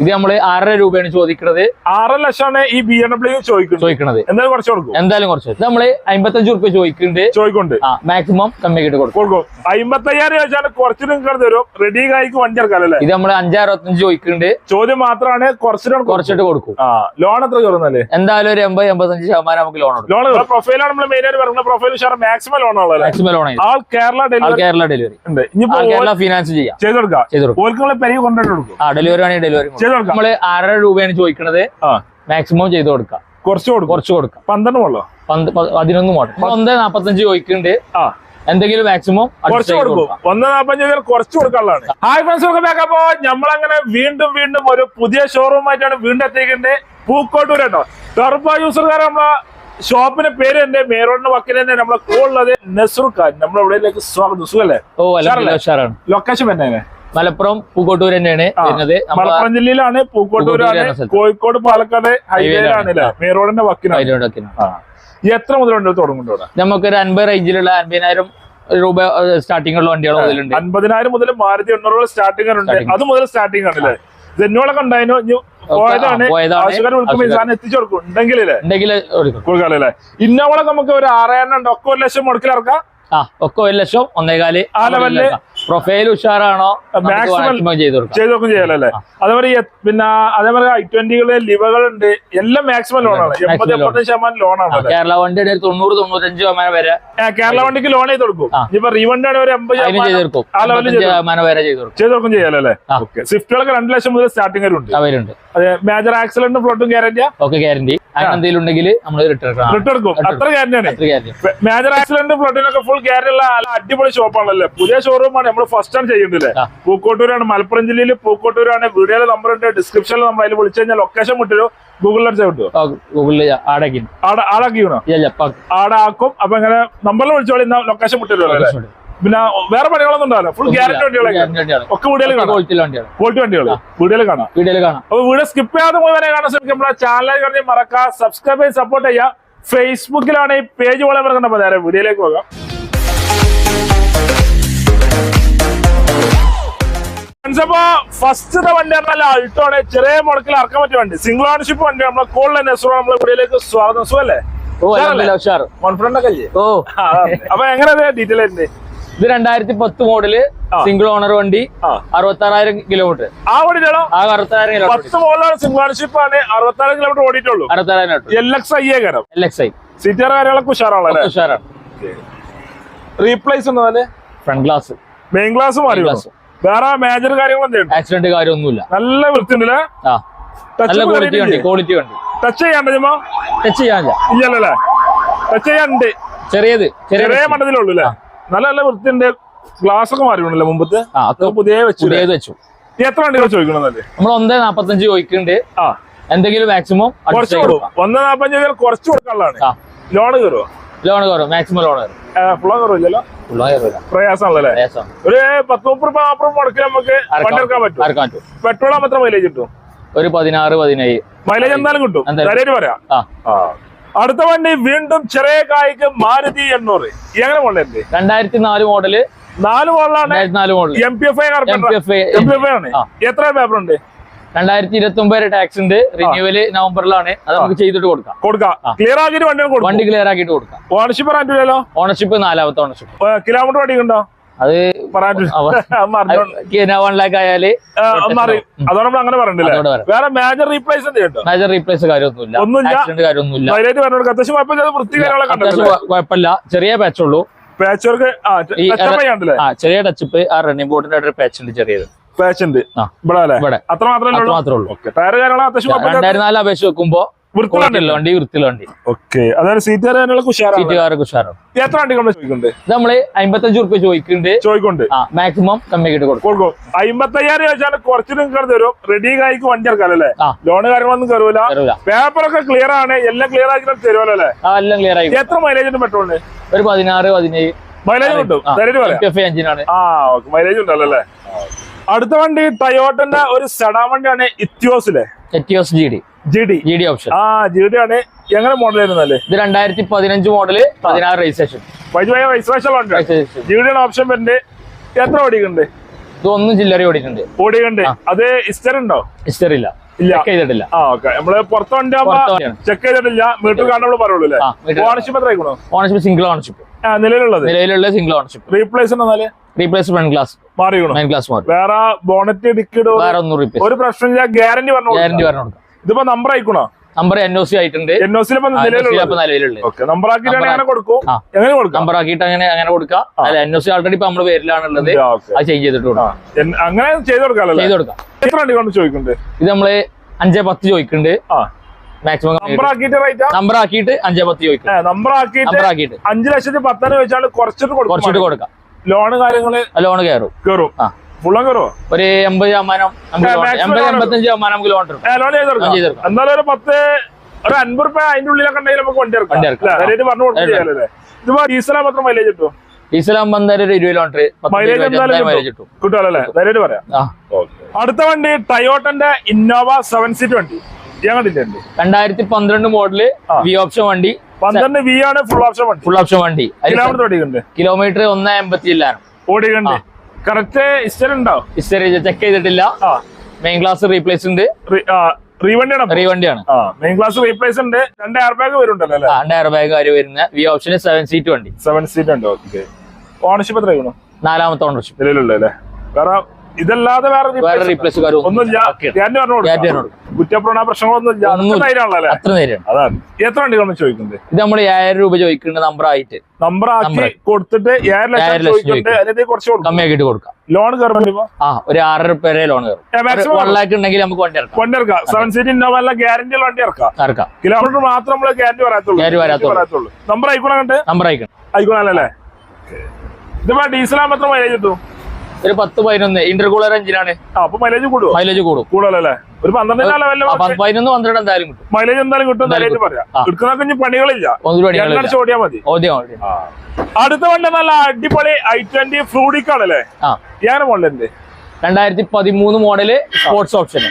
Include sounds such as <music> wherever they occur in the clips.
ഇത് നമ്മൾ ആറര രൂപയാണ് ചോദിക്കുന്നത്. ആറ് ലക്ഷമാണ് ഈ ബി എം ഡബ്ല്യു ചോദിക്കുന്നത്. ചോദിക്കുന്നത് എന്തായാലും കുറച്ച് കൊടുക്കും. എന്തായാലും കുറച്ച്. ഇത് നമ്മൾ അമ്പത്തഞ്ച് റുപ്യ ചോദിക്കുന്നുണ്ട്. ചോദിക്കുന്നുണ്ട്. മാക്സിമം കമ്മിയായിട്ട് കൊടുക്കും. കൊടുക്കും. അമ്പത്തയ്യായിരം ചോദിച്ചാൽ കുറച്ച് നിങ്ങൾക്ക് തരും. റെഡി കായ്ക്ക് വണ്ടി ഇറക്കാം ഇത് നമ്മൾ അഞ്ചാറുപത്തഞ്ച് ചോദിക്കുന്നുണ്ട്. ചോദ്യം മാത്രമാണ് കുറച്ചിട്ട് കുറച്ചിട്ട് കൊടുക്കും. ലോൺ എത്ര കയറുന്നല്ലേ? എന്തായാലും ഒരു എൺപത് എൺപത്തഞ്ച് ശതമാനം നമുക്ക് ലോൺ ലോൺ പ്രൊഫൈലാണ് നമ്മൾ മെയിൻ ആയിട്ട് പറയുന്നത് പ്രൊഫൈൽ മാക്സിമം ലോൺ ഉള്ളത് maximum loan all Kerala delivery Kerala delivery Kerala finance ചെയ്യാം. ചെയ്ത് കൊടുക്കാം. ചെയ്ത് കൊടുക്കും. പെരിയ ആ ഡെലിവറി ആണെങ്കിൽ ഡെലിവറി നമ്മൾ ആറര രൂപയാണ് ചോദിക്കണത്. ആ. മാക്സിമം ചെയ്ത് കൊടുക്കാം. കുറച്ച് കൊടുക്കും. കുറച്ച് കൊടുക്കാം. പന്ത്രണ്ട് മോളോ? പതിനൊന്ന് മോഡൽ ഒന്ന് നാപ്പത്തഞ്ച് ചോദിക്കുന്നുണ്ട്. എന്തെങ്കിലും മാക്സിമം കുറച്ച് കൊടുക്കും. ഒന്ന് നാപ്പഞ്ച് കുറച്ച് കൊടുക്കാനുള്ളതാണ്. ഹായ് ഫ്രണ്ട്സ് ബാക്ക് അപ്പോ നമ്മളങ്ങനെ വീണ്ടും വീണ്ടും ഒരു പുതിയ ഷോറൂം ആയിട്ടാണ് വീണ്ടും എത്തിക്കുന്നത് പൂക്കോട്ടൂർ കേട്ടോ. ടർബോ യൂസർകാർ നമ്മളെ ഷോപ്പിന്റെ പേര് എന്റെ മേരോടിന്റെ വക്കിൽ തന്നെ നമ്മളെ കോളുള്ളത് നെസ്റു ഖാൻ നമ്മുടെ ഇവിടേക്ക് സ്വാഗതം. സുഖല്ലേ? ഓ ലൊക്കേഷൻ തന്നെ മലപ്പുറം പൂക്കോട്ടൂർ തന്നെയാണ് വരുന്നത്. മലപ്പുറം ജില്ലയിലാണ് പൂക്കോട്ടൂരാണ് കോഴിക്കോട് പാലക്കാട് ഹൈവേയിലാണ്. റോഡിന്റെ എത്ര മുതലുണ്ട് തുടങ്ങുന്നുണ്ട് നമുക്ക് ഒരു അൻപത് റേഞ്ചിലുള്ള അൻപതിനായിരം രൂപ സ്റ്റാർട്ടിംഗ് ഉള്ള വണ്ടികൾ മുതലുണ്ട് അൻപതിനായിരം മുതൽ മാരുതി എണ്ണൂറ് സ്റ്റാർട്ടിംഗ് ഉണ്ട്. അത് മുതൽ സ്റ്റാർട്ടിംഗ് ആണല്ലേ ജെന്നോളൊക്കെ ഉണ്ടായിരുന്നു ഇന്നോളൊക്കെ നമുക്ക് ഒരു ആറായിരം ഉണ്ട്. ഒക്കെ ഒരു ലക്ഷം മുടക്കിലിറക്കാം. ആ ഒക്കെ ഒരു ലക്ഷം ഒന്നേകാൽ ആ ലെവലിൽ പ്രൊഫൈൽ ഉഷാറാണോ? മാക്സിമം ചെയ്ത് കൊടുക്കാം. ചെയ്ത് നോക്കും ചെയ്യാലല്ലേ അതേപോലെ പിന്നെ അതേപോലെ ഐ ട്വന്റികൾ ലിവകൾ ഉണ്ട് എല്ലാം മാക്സിമം ലോണാണ് എൺപത്. എൺപത്തഞ്ച് ശതമാനം ലോണാണ് കേരള വണ്ടി തൊണ്ണൂറ് തൊണ്ണൂറ്റഞ്ച് ശതമാനം വരെ കേരള വണ്ടിക്ക് ലോൺ ചെയ്ത് കൊടുക്കും. ഇപ്പൊ റീവണ്ടി റീവണ്ടാണ് ഒരു എൺപത് ശതമാനം. വരെ ചെയ്ത് കൊടുക്കും. ചെയ്ത് നോക്കും ചെയ്യാലല്ലേ. ഓക്കെ സ്വിഫ്റ്റുകളൊക്കെ രണ്ട് ലക്ഷം മുതൽ സ്റ്റാർട്ടിംഗ് ഉണ്ട് അവരുണ്ട്. അതെ മേജർ ആക്സിഡന്റും ഫ്ലോട്ടും ഗ്യാരണ്ടിയാ ഓക്കെ ഗ്യാരണ്ടി എന്തെങ്കിലും ഉണ്ടെങ്കിൽ നമ്മൾ എടുക്കും. അത്ര ഗ്യാരണ്ടിയാണ് മേജർ ആക്സിഡന്റ് ഫ്ലോട്ടിനൊക്കെ ഫുൾ ഗ്യാരണ്ടി ഉള്ള അടിപൊളി ഷോപ്പാണല്ലേ പുതിയ ഷോറൂമാണ് നമ്മൾ ഫസ്റ്റ് ടൈം ചെയ്യുന്നില്ലേ. പൂക്കോട്ടൂരാണ് മലപ്പുറം ജില്ലയിൽ പൂക്കോട്ടൂരാണ്. വീഡിയോയിലെ നമ്പർ ഉണ്ട് ഡിസ്ക്രിപ്ഷനിൽ നമ്മൾ അതിൽ വിളിച്ചു കഴിഞ്ഞാൽ ലൊക്കേഷൻ വിട്ടു ഗൂഗിളിൽ അടിച്ചാൽ കിട്ടുമോ ഗൂഗിളിൽ ആടാക്കി ആടെ ആടാക്കിക്കണോ ആടെ ആക്കും. അപ്പൊ ഇങ്ങനെ നമ്പറിൽ വിളിച്ചോളി ലൊക്കേഷൻ വിട്ടു പിന്നെ വേറെ പണികളൊന്നും ഉണ്ടാവില്ല. ഫുൾ ഗ്യാരണ്ടി വണ്ടികളൊക്കെ. ഒക്കെ കാണാം. ക്വാളിറ്റി വണ്ടികൾ കാണാം. വീഡിയോയിൽ കാണാം. അപ്പൊ വീഡിയോ സ്കിപ്പ് ചെയ്യാതെ മുഴുവനെ കാണാൻ ശ്രമിക്കും നമ്മുടെ ചാനൽ കഴിഞ്ഞ് മറക്കാം. സബ്സ്ക്രൈബ് ചെയ്ത് സപ്പോർട്ട് ചെയ്യാം ഫേസ്ബുക്കിലാണ് ഈ പേജ് പോലെ നേരെ വീഡിയോയിലേക്ക് പോകാം. അപ്പൊ ഫസ്റ്റത്തെ വണ്ടി പറഞ്ഞാൽ അൾട്ടോ ആണ്. ചെറിയ മുടക്കിൽ ഇറക്കാൻ പറ്റിയ വണ്ടി. സിംഗിൾ ഓണർഷിപ്പ് വണ്ടി. നമ്മളെ കൂടുതൽ നെസ്റോ നമ്മളെ വീഡിയോയിലേക്ക് സ്വാഗതം. സുഖല്ലേ? കോൺഫിഡന്റ് ഒക്കെ? ഓ. അപ്പൊ എങ്ങനെ ഡീറ്റെയിൽ ആയിരുന്നു ഇത് രണ്ടായിരത്തി പത്ത് മോഡൽ സിംഗിൾ ഓണർ വണ്ടി അറുപത്തി ആറായിരം കിലോമീറ്റർ ആ വണ്ടി ആ അറുപത്തായിരം കിലോമീറ്റർ പത്ത് മോഡലാണ് സിംഗിൾ ഓണർഷിപ്പ് ആണ്. അറുപത്താറ് കിലോമീറ്റർ ഓടിയിട്ടുള്ളൂ. അറുപത്തായിരം എൽ എക്സ് ഐ കരം എൽ എക്സ് ഐ സീറ്റർ കാര്യങ്ങളൊക്കെ ഉഷാറാണല്ലേ ഉഷാറാണ് റീപ്ലേസ് ഉണ്ടോ ഫ്രണ്ട് ഗ്ലാസ് മെയിൻ ഗ്ലാസ് മാറി glass. വേറെ മേജർ കാര്യങ്ങളൊന്നും ആക്സിഡന്റ് കാര്യമൊന്നുമില്ല. നല്ല വൃത്തിണ്ടല്ലേ ആ. നല്ല ക്വാളിറ്റി ഉണ്ട് ക്വാളിറ്റി വണ്ടി ടച്ച് ചെയ്യാണ്ട് പറ്റുമോ ടച്ച് ചെയ്യാനില്ല. ഇല്ലല്ലേ ടച്ച് ചെയ്യാനുണ്ട്. ചെറിയത് ചെറിയ മട്ടത്തിലുള്ളൂ അല്ലേ നല്ല നല്ല വൃത്തിയുണ്ട്. ഗ്ലാസ് ഒക്കെ മാറിയുണ്ടല്ലേ മുമ്പത്തെ? പുതിയ വെച്ചു പുതിയത് വെച്ചു. എത്ര വണ്ടികൾ ചോദിക്കണമെന്നല്ലേ നമ്മൾ ഒന്നേ നാപ്പത്തഞ്ച് ചോദിക്കുന്നുണ്ട്. എന്തെങ്കിലും മാക്സിമം കുറച്ച് ഒന്ന് മുതൽ കുറച്ച് കൊടുക്കാനുള്ളതാണ്. ലോൺ കയറുമോ ലോൺ കയറും മാക്സിമം ലോൺ കയറും. പ്രയാസമാണല്ലേ ഒരു പത്ത് മുപ്പത് രൂപ നാൽപ്പത് മുടക്കി നമുക്ക് പറ്റും. പെട്രോൾ മൈലേജ് കിട്ടും? ഒരു പതിനാറ് പതിനേഴ്. മൈലേജ് എന്തായാലും കിട്ടും. പറയാം. അടുത്ത വണ്ടി വീണ്ടും ചെറിയ കായ്ക്ക് മാരുതി എണ്ണൂറ്. എങ്ങനെ മോഡൽ രണ്ടായിരത്തി നാല് മോഡൽ നാല് മോഡലാണ് നാല് model M P F I M P F M P F I ആണ്. എത്ര പേപ്പർ ഉണ്ട്? രണ്ടായിരത്തി ഇരുപത്തി ഒമ്പത് ടാക്സ് ഉണ്ട്. റിന്യൂവൽ നവംബറിലാണ്. അത് നമുക്ക് ചെയ്തിട്ട് കൊടുക്കാം. കൊടുക്കാം. ക്ലിയർ ആക്കിയിട്ട് വണ്ടി വണ്ടി ക്ലിയർ ആക്കിയിട്ട് കൊടുക്കാം. ഓണർഷിപ്പ് ഓണർഷിപ്പ് നാലാമത്തെ ഓണർഷിപ്പ് കിലോമീറ്റർ വണ്ടി ഉണ്ടോ? അത്. വൺ ലാക്ക് <laughs> ആയാൽ അതോടെ അങ്ങനെ പറഞ്ഞില്ല വേറെ മേജർ റീപ്ലേസ് മേജർ കാര്യമൊന്നുമില്ല. ആക്സിഡന്റ് കാര്യമൊന്നുമില്ല. കുഴപ്പമില്ല. ചെറിയ പാച്ചുള്ളൂ പാച്ച് വർക്ക് ചെറിയ ടച്ചപ്പ് ആ റണ്ണിംഗ് ബോർഡിന്റെ ഒരു പാച്ച് ഉണ്ട് ചെറിയത്. പാച്ച് ഇവിടെ അത്ര മാത്രമേ ഉള്ളൂ? ടയർ കാര്യങ്ങൾ അപേക്ഷ വെക്കുമ്പോ വണ്ടി വൃത്തിയുള്ള വണ്ടി. ഓക്കെ അതായത് സീറ്റ് കാര്യങ്ങളൊക്കെ സീറ്റ് ഉഷാറാണ്. എത്ര വണ്ടി ചോദിക്കുന്നുണ്ട്? നമ്മൾ അമ്പത്തഞ്ചു റുപ്യ ചോദിക്കുന്നുണ്ട്. ചോദിക്കുന്നുണ്ട്. മാക്സിമം കമ്മിയായിട്ട് കൊടുക്കും. അമ്പത്തയ്യായിരം ചോദിച്ചാൽ കുറച്ച് നിങ്ങൾക്ക് തരും. റെഡി ആയിക്ക് വണ്ടി ഇറക്കാല്ലേ. ലോണ് കാര്യങ്ങളൊന്നും കയറൂല പേപ്പറൊക്കെ ക്ലിയർ ആണ്. എല്ലാം ക്ലിയർ ആക്കി തരുമല്ലോ അല്ലേ? എല്ലാം ക്ലിയർ ആയി. എത്ര മൈലേജ് പെട്ടോണ്ട് പെട്രോളിന്? ഒരു പതിനാറ് പതിനേഴ്. മൈലേജ് കിട്ടും മൈലേജ് ഉണ്ടല്ലോ അല്ലേ? അടുത്ത വണ്ടി ടയോട്ടന്റെ ഒരു സെഡാ വണ്ടിയാണ് ഇത്യോസിലെ. Etios G D G D G D option ആ ജി ഡി ആണ്. എങ്ങനെ മോഡൽ ആയിരുന്നു അല്ലേ ഇത് രണ്ടായിരത്തി പതിനഞ്ച് മോഡൽ പതിനാറ് രജിസ്ട്രേഷൻ വൈദ്യുതി രജിസ്ട്രേഷൻ ഉണ്ട് ജി ഡി ആണ് ഓപ്ഷൻ വരുന്നത് എത്ര ഓടിക്കുന്നുണ്ട്? ഇതൊന്നും ജില്ലറി ഓടിക്കുന്നുണ്ട്. ഓടിക്കുന്നുണ്ട്. അത് ഇസ്റ്റർ ഉണ്ടോ? ഇസ്റ്റർ ഇല്ല. ഇല്ല. ചെക്ക് ചെയ്തിട്ടില്ല. ആ ഓക്കെ നമ്മൾ പുറത്ത് വണ്ടി ചെക്ക് ചെയ്തിട്ടില്ല. മീറ്റർ കാണാൻ നമ്മൾ പറയുള്ളൂ അല്ലേ? ഓണർഷിപ്പ് എത്ര ഓണർഷിപ്പ് സിംഗിൾ ഓണർഷിപ്പ് നിലവിലുള്ളത്. നിലവിലുള്ള സിംഗിൾ ഓണർഷിപ്പ് റീപ്ലേസ് എന്നാൽ? Replace front glass main glass മാറി. വേറെ ബോണറ്റ് ഡിക്കിഡ് വേറെ ഒന്നും റീപ്ലേസ് ഒരു പ്രശ്നമില്ല ഗ്യാരണ്ടി പറഞ്ഞു ഗ്യാരണ്ടി പറഞ്ഞു കൊടുക്കാം. ഇതിപ്പോ നമ്പർ ആയിക്കണോ നമ്പർ എൻ ഒ സി ആയിട്ടുണ്ട്. എൻ ഒ നമ്പർ ആക്കിയിട്ട് അങ്ങനെ കൊടുക്കും. ആ. എങ്ങനെ കൊടുക്കാം? നമ്പർ ആക്കിയിട്ട് അങ്ങനെ അങ്ങനെ കൊടുക്കാം. അല്ല എൻ ഒ സി ഓൾറെഡി ഇപ്പൊ നമ്മുടെ പേരിലാണുള്ളത്. അത് ചേഞ്ച് ചെയ്തിട്ട് ആ. അങ്ങനെ ചെയ്ത് ചെയ്ത് കൊടുക്കാം. എത്ര വണ്ടി കൊണ്ട് ചോദിക്കുന്നുണ്ട്? ഇത് നമ്മൾ അഞ്ചേ പത്ത് ചോദിക്കുന്നുണ്ട്. മാക്സിമം നമ്പർ ആക്കിയിട്ട് അഞ്ചേ പത്ത് ചോദിക്കും. നമ്പർ ആക്കിയിട്ട് അഞ്ചു ലക്ഷത്തി പത്താന് വെച്ചാൽ കുറച്ചിട്ട് കുറച്ചിട്ട് കൊടുക്കാം. ലോണ് കാര്യങ്ങൾ ലോൺ കയറും. കയറും ആ. ഫുള്ളം കയറുമോ ഒരു എൺപത് ശതമാനം നമുക്ക് എൺപത് എൺപത്തഞ്ച് ശതമാനം ലോൺ ലോൺ. എന്നാലും ഒരു പത്ത് ഒരു അൻപത് റുപ്യ അതിന്റെ ഉള്ളിലൊക്കെ ഉണ്ടെങ്കിൽ നമുക്ക് വണ്ടി ഇറക്കാം? പറഞ്ഞു ഡീസലാ മാത്രം മൈലേജ് കിട്ടും? എന്തായാലും ഒരു ഇരുപത് കിലോമീറ്റർ മൈലേജ് കിട്ടും. കിട്ടുമല്ലോ അല്ലേ? പറയാം. അടുത്ത വണ്ടി ടയോട്ടന്റെ ഇന്നോവ സെവൻ സീറ്റ് വണ്ടി. രണ്ടായിരത്തി പന്ത്രണ്ട് മോഡൽ. വി ഓപ്ഷൻ വണ്ടി. പന്ത്രണ്ട് വി ആണ് ഫുൾ ഓപ്ഷൻ വണ്ടി. ഫുൾ ഓപ്ഷൻ വണ്ടി. കിലോമീറ്റർ ഒന്ന് അമ്പത്തി ഇല്ലാണ് ഓടിക്കുന്നുണ്ട് കറക്റ്റ് ഇസ്റ്റർ ഉണ്ടോ? ഹിസ്റ്ററി ചെക്ക് ചെയ്തിട്ടില്ല. മെയിൻ ക്ലാസ് റീപ്ലേസ് ഉണ്ട്. റീവണ്ടിയാണ് മെയിൻ ക്ലാസ് റീപ്ലേസ് ഉണ്ട്. രണ്ട് എയർ ബാഗ് വരുന്നുണ്ടല്ലോ അല്ലേ? ആ എയർ ബാഗ് കാര്യം വരുന്ന വി ഓപ്ഷന് സെവൻ സീറ്റ് വണ്ടി. സെവൻ സീറ്റ് ഉണ്ട് ഓക്കെ ഓണർഷിപ്പ് എത്ര നാലാമത്തെ ഓണർഷിപ്പ് നിലവിലുള്ള അല്ലേ? വേറെ ഇതല്ലാതെ വേറെ? റീപ്ലേസ് ഒന്നുമില്ല. ഗ്യാരണ്ടി പറഞ്ഞോളൂ കുറ്റപ്രണ പ്രശ്നങ്ങളൊന്നും അതാണ്. എത്ര വണ്ടികളാണ് ചോദിക്കുന്നത് ഇത് നമ്മൾ ഏഴായിരം രൂപ ചോദിക്കുന്നത് നമ്പർ ആയിട്ട്. നമ്പർ ആക്കി Number. കൊടുത്തിട്ട് ഏഴ് ലക്ഷം ചോദിക്കുന്നുണ്ട്. കുറച്ച് കൊടുക്കും. ലോൺ കയറുമ്പോൾ ആ ഒരു ആറര പേരെ ലോൺ കയറും. മാക്സിമം വൺ ലാക്ക് ഉണ്ടെങ്കിൽ നമുക്ക് വണ്ടി ഇറക്കാം. വണ്ടി ഇറക്കാം. സെവൻ സീറ്റ് ഇന്നോവ എല്ലാം ഗ്യാരണ്ടി ഉള്ള വണ്ടി ഇറക്കാം. ഇറക്കാം. കിലോമീറ്റർ മാത്രം നമ്മൾ ഗ്യാരണ്ടി വരാത്തുള്ളൂ. വരാത്തുള്ളൂ. നമ്പർ ആയിക്കോണ കണ്ട് നമ്പർ അയക്കണം ആയിക്കോണല്ലേ ഇതിപ്പോ ഡീസൽ ആകുമ്പോൾ എത്ര മൈലേജ് കിട്ടും? ഒരു പത്ത് പതിനൊന്ന്. ഇന്റർകൂളർ എഞ്ചിനാണ് അപ്പൊ മൈലേജ് കൂടും മൈലേജ് കൂടും. കൂടുതലല്ലേ? ഒരു പന്ത്രണ്ട് എന്തായാലും കിട്ടും. മൈലേജ് എന്തായാലും കിട്ടും. പണികളില്ല. മതി. അടുത്ത വണ്ടി നല്ല അടിപൊളി ഐ ട്വന്റി ഫ്ലൂഡിക്കാണല്ലേ? ആ. ഞാൻ രണ്ടായിരത്തി പതിമൂന്ന് മോഡൽ സ്പോർട്സ് ഓപ്ഷൻ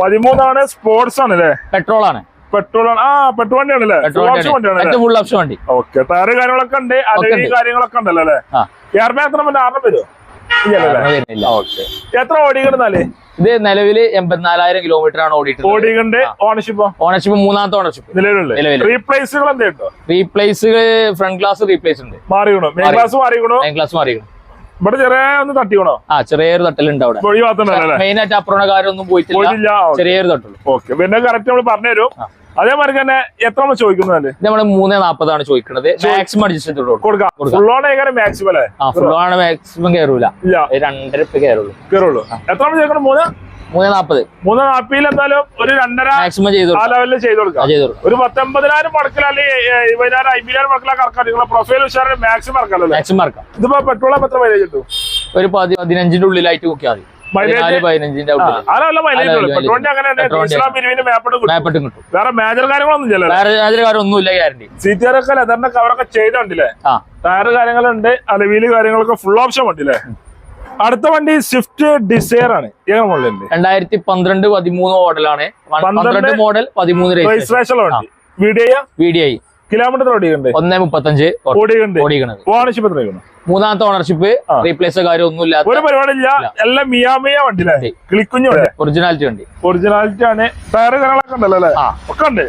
പതിമൂന്നാണ് സ്പോർട്സ് ആണ് അല്ലേ പെട്രോൾ ആണ്. പെട്രോൾ ആണ്. ആ പെട്രോൾ വണ്ടിയാണ് അല്ലേ പെട്രോൾ വണ്ടിയാണ്. ഏറ്റവും ഫുൾ ഓപ്ഷൻ വണ്ടി. ഓക്കെ ടയർ കാര്യങ്ങളൊക്കെ ഉണ്ട് കാര്യങ്ങളൊക്കെ ഉണ്ടല്ലോ? അല്ലേ എയർ ബാഗ് ആറിന് വരുമോ എത്ര ഓടിക്കണെന്നാൽ ഇത് നിലവിൽ എൺപത്തിനാലായിരം കിലോമീറ്റർ ആണ് ഓടിയിട്ട് ഓടിക്കണ്ട് ഓണർഷിപ്പ് ഓണർഷിപ്പ് മൂന്നാമത്തെ ഓണർഷിപ്പ് നിലവിലുള്ള റീപ്ലേസുകൾ എന്തുണ്ടോ? റീപ്ലേസ് ഫ്രണ്ട് ഗ്ലാസ് റീപ്ലേസ് ഉണ്ട്. മാറിയണോ മെയിൻ. ക്ലാസ് മാറിയണോ മെയിൻ ഇവിടെ ചെറിയ ഒന്ന് തട്ടിക്കണോ? ആ ചെറിയൊരു തട്ടലുണ്ട് അവിടെ. മെയിൻ ആയിട്ട് കാര്യമൊന്നും പോയിട്ടില്ല. ചെറിയൊരു തട്ടുള്ളൂ. ഓക്കെ. പിന്നെ കറക്റ്റ് നമ്മൾ പറഞ്ഞുതരും. അതേമാതിരി തന്നെ എത്ര ചോദിക്കുന്നത് ചോദിക്കുന്നതല്ലേ? നമ്മൾ നമ്മൾ മൂന്ന് നാപ്പതാണ് ചോദിക്കുന്നത്. മാക്സിമം അഡ്ജസ്റ്റ് കൊടുക്കും. ഫുൾ ഓൺ ഏകാരം മാക്സിമം അല്ലേ? ഫുൾ മാക്സിമം കയറൂല. രണ്ടര ഇപ്പൊ കയറുള്ളൂ. കയറുള്ളൂ. എത്ര ചോദിക്കണം? മൂന്ന്? മൂന്ന് നാപ്പത്. മൂന്ന് നാപ്പിയിൽ എന്തായാലും ഒരു രണ്ടര മാക്സിമം ചെയ്ത് ആ കൊടുക്കാം. ലെവലിൽ ചെയ്ത് കൊടുക്കാം. ഒരു പത്തൊമ്പതിനായിരം മടക്കിൽ അല്ലെങ്കിൽ ഇരുപതിനായിരം അമ്പതിനായിരം ഇറക്കാം നിങ്ങളെ പ്രൊഫൈൽ ഉഷാറിന് മാക്സിമം മാക്സിമം ഇറക്കാം. ഇതിപ്പോ പെട്രോൾ എത്ര മൈലേജ് കിട്ടും? ഒരു പതി പതിനഞ്ചിന്റെ ഉള്ളിലായിട്ട് നോക്കിയാൽ മതി. മാപ്പിട്ട് കിട്ടും. വേറെ മേജർ കാര്യങ്ങളൊന്നും ഇല്ലല്ലോ വേറെ യാതൊരു കാര്യം ഒന്നുമില്ല ഗ്യാരണ്ടി സീറ്റുകാരൊക്കെ ലെതറിന്റെ കവറൊക്കെ ചെയ്തോണ്ടില്ലേ ആ. ടയർ കാര്യങ്ങളുണ്ട് അലവീൽ കാര്യങ്ങളൊക്കെ ഫുൾ ഓപ്ഷൻ ഉണ്ടല്ലേ? അടുത്ത വണ്ടി സ്വിഫ്റ്റ് ഡിസയർ ആണ്. രണ്ടായിരത്തി പന്ത്രണ്ട് പതിമൂന്ന് മോഡലാണ്. പന്ത്രണ്ട് മോഡൽ പതിമൂന്ന് രജിസ്ട്രേഷൻ വണ്ടി. വീഡിയോ വി കിലോമീറ്റർ ഓടിയുണ്ട് ഒന്നേ മുപ്പത്തഞ്ച് ഓടിയുണ്ട് ഓടിക്കണത് ഓണർഷിപ്പ് എത്ര കിട്ടും മൂന്നാമത്തെ ഓണർഷിപ്പ്. റീപ്ലേസ് കാര്യം ഒന്നും ഇല്ലാത്ത ഒരു പരിപാടിയില്ല. എല്ലാം മിയാമിയ വണ്ടി. കിളിക്കുഞ്ഞു ഒറിജിനാലിറ്റി വണ്ടി. ഒറിജിനാലിറ്റി ആണ്. ടയർ കാര്യങ്ങളൊക്കെ ഉണ്ടല്ലോ അല്ലേ? ഒക്കെ ഉണ്ട്.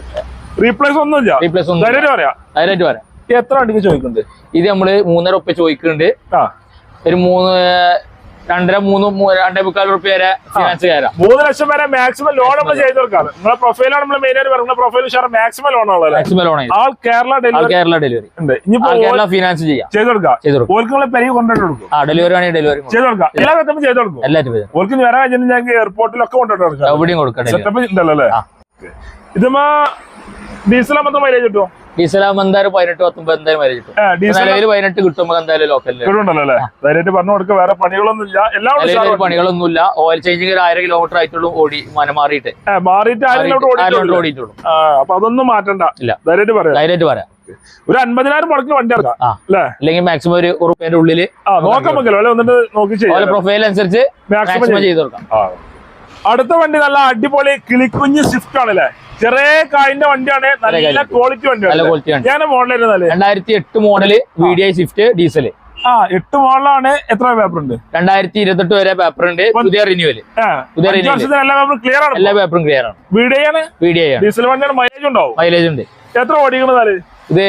റീപ്ലേസ് ഒന്നുമില്ല. റീപ്ലേസ് ഒന്നും അതിനായിട്ട് വരാം? എത്ര വണ്ടിക്ക് ചോദിക്കുന്നുണ്ട്? ഇത് നമ്മൾ മൂന്നര ഉപ്പ ചോദിക്കുന്നുണ്ട്. ഒരു മൂന്ന് രണ്ടര മൂന്ന് രണ്ടേ മുക്കാൽ റുപ്യ വരെ ഫിനാൻസ് കയറാം മൂന്ന് ലക്ഷം വരെ മാക്സിമം ലോൺ നമ്മൾ ചെയ്ത് കൊടുക്കാം നമ്മുടെ പ്രൊഫൈലാണ് നമ്മൾ മെയിൻ ആയിട്ട് പറയുന്നത്. പ്രൊഫൈൽ ഉഷാർ മാക്സിമം ലോൺ ആണ് maximum loan all Kerala delivery Kerala delivery Kerala finance ചെയ്യാം. ചെയ്ത് കൊടുക്കാം. ചെയ്ത് കൊടുക്കും. ഓർക്ക് നമ്മളെ കൊണ്ടുപോയി കൊടുക്കും. ആ ഡെലിവറി ആണെങ്കിൽ ഡെലിവറി ചെയ്ത് കൊടുക്കാം. എല്ലാ ഘട്ടവും ചെയ്ത് കൊടുക്കും. എല്ലാറ്റും ഓർക്ക് വരാൻ കഴിഞ്ഞിട്ടുണ്ടെങ്കിൽ എയർപോർട്ടിലൊക്കെ കൊണ്ടുപോയി കൊടുക്കാം. എവിടെയും കൊടുക്കാം സെറ്റപ്പ് ഉണ്ടല്ലോ അല്ലേ? ഇതുമാ ഡീസൽ മാത്രം മൈലേജ് കിട്ടും? ഡീസൽ ആകുമ്പോൾ എന്തായാലും പതിനെട്ട് പത്തൊമ്പത് എന്തായാലും വരെ കിട്ടും. പതിനെട്ട് കിട്ടുമ്പോൾ എന്തായാലും ലോക്കലിൽ പറഞ്ഞു കൊടുക്കുക വേറെ എല്ലാം പണികളൊന്നുമില്ല. ഓയിൽ ചേഞ്ചിങ് ഒരു ആയിരം കിലോമീറ്റർ ആയിട്ടുള്ളൂ ഓടി മന മാറിയിട്ട്. മാറിയിട്ട് ഓടിയിട്ടുള്ളൂ. അപ്പൊ അതൊന്നും മാറ്റണ്ട. ഇല്ല. ധൈര്യമായിട്ട് പറയാം. ധൈര്യമായിട്ട് പറയാം. ഒരു അൻപതിനായിരം മുടക്കി വണ്ടി ഇറക്കാം. അല്ലെങ്കിൽ മാക്സിമം ഒരു ഉറുപ്പിന്റെ ഉള്ളിൽ നോക്കി ചെയ്യാം. ഓരോ പ്രൊഫൈൽ അനുസരിച്ച് മാക്സിമം ചെയ്ത്. കൊടുക്കാം. അടുത്ത വണ്ടി നല്ല അടിപൊളി കിളിക്കുഞ്ഞ് സ്വിഫ്റ്റ് ആണല്ലേ? ചെറിയ കായിന്റെ വണ്ടിയാണ് നല്ല. ക്വാളിറ്റി വണ്ടിയാണ് ആണ് ഞാൻ മോഡലായിരുന്നല്ലേ രണ്ടായിരത്തി എട്ട് model V D I Swift diesel ആ എട്ട് മോഡലാണ് എത്ര പേപ്പർ ഉണ്ട്? രണ്ടായിരത്തി ഇരുപത്തെട്ട് വരെ പേപ്പർ ഉണ്ട് പുതിയ റിന്യൂവൽ പുതിയ എല്ലാ പേപ്പറും ക്ലിയർ ആണ് എല്ലാ പേപ്പറും ക്ലിയർ ആണ്. വീഡിയോയാണ് വീഡിയോ ആണ്? ഡീസൽ വണ്ടിയാണ് മൈലേജ് ഉണ്ടാവും. മൈലേജ് ഉണ്ട്. എത്ര ഓടിക്കണതാൽ ഇത്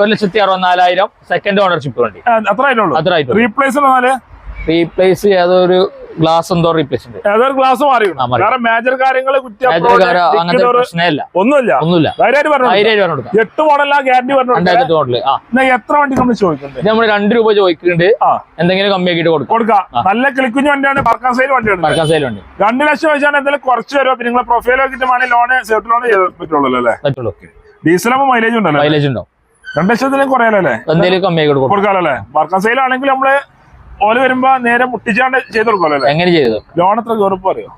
ഒരു ലക്ഷത്തി അറുപത്തിനാലായിരം സെക്കൻഡ് ഓണർഷിപ്പ് വണ്ടി അത്ര ആയിട്ടുള്ളൂ. അത്ര റീപ്ലേസ് റീപ്ലേസ് ഏതൊരു ഗ്ലാസ് എന്തോ റീപ്ലേസ് ഏതൊരു ഗ്ലാസ് മാറി. മേജർ കാര്യങ്ങൾ അങ്ങനത്തെ പ്രശ്നമില്ല. ഒന്നുമില്ല. ഒന്നുമില്ല. എട്ട് മോഡലാ ഗ്യാരണ്ടി രണ്ടായിരത്തി മോഡൽ എത്ര വണ്ടി നമ്മൾ ചോദിക്കുന്നുണ്ട്? നമ്മൾ രണ്ട് രൂപ ചോദിക്കുന്നുണ്ട്. എന്തെങ്കിലും കമ്മി കൊടുക്കും. കൊടുക്കാം. നല്ല കിളിക്കുഞ്ഞ് വണ്ടിയാണ് പറക്കാൻ സൈൽ വണ്ടിയാണ് പറക്കാൻ സൈലുണ്ട് രണ്ട് ലക്ഷം വെച്ചാൽ എന്തെങ്കിലും കുറച്ച് വരുമോ? പിന്നെ നിങ്ങളെ പ്രൊഫൈൽ നോക്കിയിട്ട് ലോൺ ലോൺ ചെയ്ത് പറ്റുള്ളൂ അല്ലേ? മൈലേജ് ഉണ്ടല്ലോ മൈലേജ് ഉണ്ടോ രണ്ട് ലക്ഷത്തിന് കുറയാലല്ലേ എന്തെങ്കിലും കമ്മിയാക്കി കൊടുക്കും. കൊടുക്കാമല്ലോ അല്ലേ? പറക്കാൻ സൈൽ ആണെങ്കിൽ നമ്മൾ ഓൽ വരുമ്പോ നേരെ മുട്ടിച്ചാണ്ട് ചെയ്ത് കൊടുക്കല്ലോ എങ്ങനെ ചെയ്തു? ലോൺ എത്ര കയറുമ്പോ അറിയോ?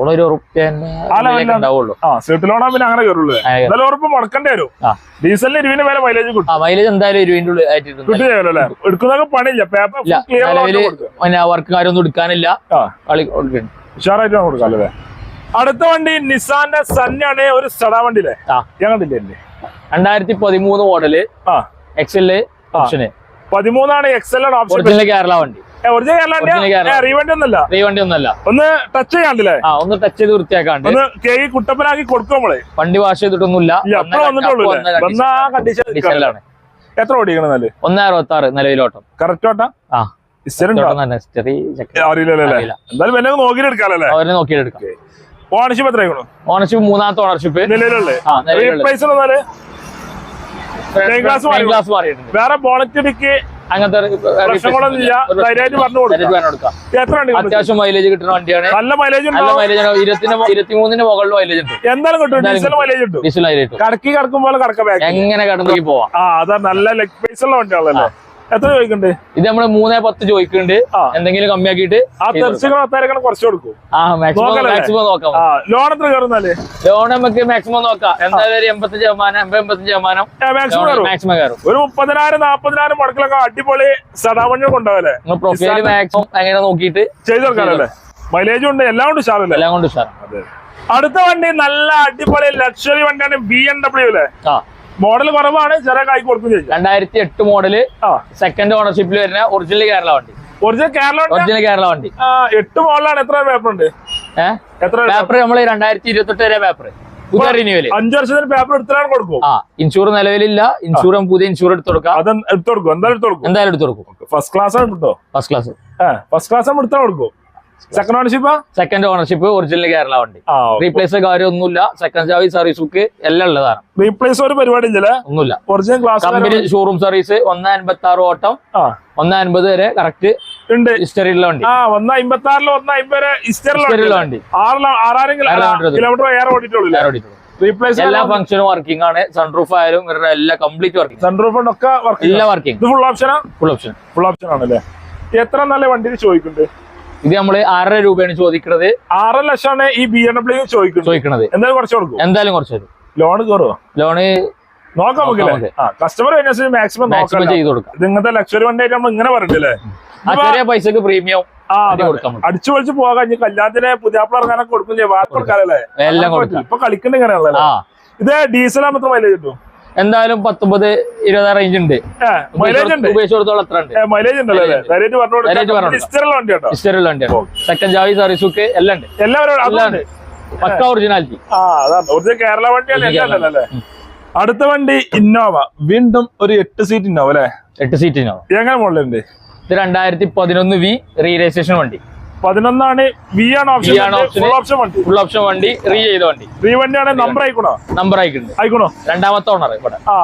ഓളൊരു ഉറുപ്പ്യന്റെ ആ ഉണ്ടാവുള്ളൂ. ആ സീറ്റ് ലോണാ പിന്നെ അങ്ങനെ കയറുള്ളൂ ആ, കയറും. എന്നാലും ഉറപ്പ് മുടക്കേണ്ടി വരും. ഡീസലിന് ഇരുവിന് മേലെ മൈലേജ് കിട്ടും. മൈലേജ് എന്തായാലും ഇരുവിന്റെ ഉള്ളിൽ ആയിട്ട് കിട്ടുകയല്ലോ അല്ലേ? എടുക്കുന്നതൊക്കെ പണിയില്ല. പേപ്പർ ക്ലിയർ വർക്ക് കാര്യമൊന്നും എടുക്കാനില്ല. ഉഷാറായിട്ട് കൊടുക്കാം അല്ലേ? അടുത്ത വണ്ടി നിസാന്റെ സന്നാണ് ഒരു സടാ വണ്ടിയിലെ ഞാൻ കണ്ടില്ലേ? രണ്ടായിരത്തി പതിമൂന്ന് മോഡൽ എക്സൽ ഓപ്ഷന് പതിമൂന്നാണ് എക്സൽ ഓപ്ഷൻ കേരള വണ്ടി. റീവണ്ടി ഒന്നല്ല ഒന്നല്ല ഒന്ന് ടച്ച് ചെയ്യാണ്ടില്ലേ? ആ ഒന്ന് ടച്ച് ചെയ്ത് വൃത്തിയാക്കാണ്ട്. ഒന്ന് കേക്ക് കുട്ടപ്പനാക്കി കൊടുക്കും നമ്മൾ. വണ്ടി വാഷ് ചെയ്തിട്ടൊന്നുമില്ല. എത്ര ഓടിക്കണം ഒന്ന് അറുപത്തി ആറ് നിലവിലോട്ടം. കറക്റ്റ് ഓട്ടം? ആ. ഓണർഷിപ്പ് എത്ര ആയിക്കണു ഓണർഷിപ്പ് മൂന്നാമത്തെ ഓണർഷിപ്പ് ഗ്ലാസ് മാറിയിട്ടുണ്ട്. വേറെ ബോളറ്റിക്ക് ഇടിക്ക് അങ്ങനത്തെ അത്യാവശ്യം മൈലേജ് കിട്ടുന്ന വണ്ടിയാണ്. നല്ല മൈലേജ് നല്ല മൈലേജ് ഇരുപത്തിന് ഇരുപത്തിമൂന്നിന് മുകളിൽ മൈലേജ് ഉണ്ട്. എന്തായാലും കിട്ടും. ഡീസൽ മൈലേജ് കിട്ടും. ഡീസൽ മൈലേജ് കടക്കി കടക്കുമ്പോൾ കടക്ക എങ്ങനെ കടന്നു പോവാം. അതാ നല്ല ലെഗ് പൈസ ഉള്ള വണ്ടിയാണല്ലേ എത്ര ചോദിക്കണ്ട്? ഇത് നമ്മൾ മൂന്നേ പത്ത് ചോദിക്കുന്നുണ്ട്. എന്തെങ്കിലും കമ്മിയാക്കിയിട്ട് ആ തെർച്ചകളും കുറച്ച് കൊടുക്കും. മാക്സിമം? നോക്കാം. ലോൺ എത്ര കയറുന്നാൽ? ലോൺ നമുക്ക് മാക്സിമം നോക്കാം. എന്തായാലും ഒരു എൺപത്തഞ്ച് ശതമാനം എൺപത് എൺപത്തഞ്ച് ശതമാനം മാക്സിമം കയറും. ഒരു മുപ്പതിനായിരം നാപ്പതിനായിരം മുടക്കിലൊക്കെ അടിപൊളി സടാ വണ്ടി കൊണ്ടുപോകല്ലേ പ്രൊഫൈൽ മാക്സിമം അങ്ങനെ നോക്കിയിട്ട് ചെയ്ത് കൊടുക്കാനല്ലേ മൈലേജും ഉണ്ട് എല്ലാം ഉണ്ട് സാറല്ലേ എല്ലാം കൊണ്ട് സാർ അടുത്ത വണ്ടി നല്ല അടിപൊളി ലക്ഷറി വണ്ടിയാണ് ബി എം ഡബ്ല്യു അല്ലേ മോഡൽ കുറവാണ് ചെറിയ കായ് കൊടുക്കും ചെയ്യും. രണ്ടായിരത്തി എട്ട് മോഡൽ സെക്കൻഡ് ഓണർഷിപ്പിൽ വരുന്ന ഒറിജിനൽ കേരള വണ്ടി. ഒറിജിനൽ കേരള ഒറിജിനൽ കേരള വണ്ടി. എട്ട് മോഡലാണ് എത്ര പേപ്പർ ഉണ്ട്? എത്ര പേപ്പർ നമ്മൾ രണ്ടായിരത്തി ഇരുപത്തെട്ട് വരെ പേപ്പർ പുതിയ റിന്യൂവൽ അഞ്ചു വർഷത്തിന് പേപ്പർ എടുത്തിട്ടാണ് കൊടുക്കും? ആ ഇൻഷൂർ നിലവിലില്ല. ഇൻഷൂർ പുതിയ ഇൻഷൂർ എടുത്തു കൊടുക്കാം അത് എടുത്തു കൊടുക്കും. എന്തായാലും എടുത്തു കൊടുക്കും. എന്തായാലും എടുത്ത് കൊടുക്കും. ഫസ്റ്റ് ക്ലാസ് ആണ് കിട്ടോ ഫസ്റ്റ് ക്ലാസ് ഫസ്റ്റ് ക്ലാസ് എടുത്താൽ കൊടുക്കും. Second ownership second ownership original Kerala വണ്ടി. റീപ്ലേസ് കാര്യമൊന്നുമില്ല. സെക്കൻഡ് സർവീസ് സർവീസ് ബുക്ക് എല്ലാം ഉള്ളതാണ്. റീപ്ലേസ് ഒരു പരിപാടി ഒന്നുമില്ല. Original glass company showroom service ഒന്ന് അൻപത്തി ആറ് ഓട്ടം ഒന്ന് അൻപത് വരെ കറക്റ്റ് ഉണ്ട്. ഹിസ്റ്ററി ഉള്ള വണ്ടി. ഒന്ന് അമ്പത്തി ആറിൽ ഒന്ന് അമ്പത് ഹിസ്റ്ററി ഉള്ള വണ്ടി. ആറായിരം കിലോമീറ്റർ. ഏറെ ഓടിയിട്ടുള്ളൂ. റീപ്ലേസ് എല്ലാ ഫംഗ്ഷനും വർക്കിംഗ് ആണ്. സൺറൂഫ് ആയാലും ഇവരുടെ എല്ലാ കംപ്ലീറ്റ് വർക്കിംഗ് സൺറൂഫ് ഒക്കെ എല്ലാ വർക്കിംഗ് ഫുൾ ഓപ്ഷനാ ഫുൾ ഓപ്ഷൻ ഫുൾ ഓപ്ഷൻ ആണല്ലേ? എത്ര നല്ല വണ്ടി ചോദിക്കുന്നുണ്ട്? ഇത് നമ്മൾ ആറര രൂപയാണ് ചോദിക്കുന്നത് ആറര ലക്ഷമാണ് ഈ ബി എം ഡബ്ല്യു ചോദിക്കുന്നത്. ചോദിക്കുന്നത് എന്തായാലും കുറച്ച് കൊടുക്കും. എന്തായാലും കുറച്ച് തരും. ലോൺ കയറുമോ ലോണ് നോക്കാം നമുക്ക്. കസ്റ്റമർ മാക്സിമം മാക്സിമം ചെയ്ത് കൊടുക്കാം. ഇത് ഇങ്ങനത്തെ ലക്ഷറി വണ്ടി നമ്മൾ ഇങ്ങനെ പറഞ്ഞില്ലേ ചെറിയ പൈസക്ക് പ്രീമിയം. അടിച്ചു പൊളിച്ച് പോകാം. കല്യാണത്തിന് പുതിയാപ്പിള ഇറങ്ങാനൊക്കെ കൊടുക്കും ചെയ്യാം. വാർത്ത കൊടുക്കാനല്ലേ? എല്ലാം കൊടുക്കാം. ഇപ്പൊ കളിക്കണ്ട ഇങ്ങനെയാണല്ലോ ഇത് ഡീസൽ ആകുമ്പോൾ മൈലേജ് കിട്ടും? എന്തായാലും പത്തൊമ്പത് ഇരുപത് റേഞ്ച് ഉണ്ട്. മൈലേജ് ഉണ്ട്. അത്ര വണ്ടിയാണ്. സെക്കൻഡ് ജാവി സർവീസ് ബുക്ക് എല്ലാം ഉണ്ട്. എല്ലാം പക്ക ഒറിജിനാലിറ്റി കേരള വണ്ടിയാണ് അടുത്ത വണ്ടി ഇന്നോവ വീണ്ടും ഒരു എട്ട് സീറ്റ് ഇന്നോവ അല്ലേ? എട്ട് സീറ്റിനോ എങ്ങനെ മോഡലുണ്ട് ഇത് രണ്ടായിരത്തി പതിനൊന്ന് വി റീ രജിസ്ട്രേഷൻ വണ്ടി. പതിനൊന്നാണ് വി ആണ് ഓപ്ഷൻ. ഫുൾ ഓപ്ഷൻ വണ്ടി. ഫുൾ ഓപ്ഷൻ വണ്ടി. റീ ചെയ്ത വണ്ടി. ഫ്രീ വണ്ടിയാണ് നമ്പർ ആയിക്കണോ നമ്പർ ആയിട്ടുണ്ട് ആയിക്കണോ രണ്ടാമത്തെ ഓണർ ഇവിടെ. ആ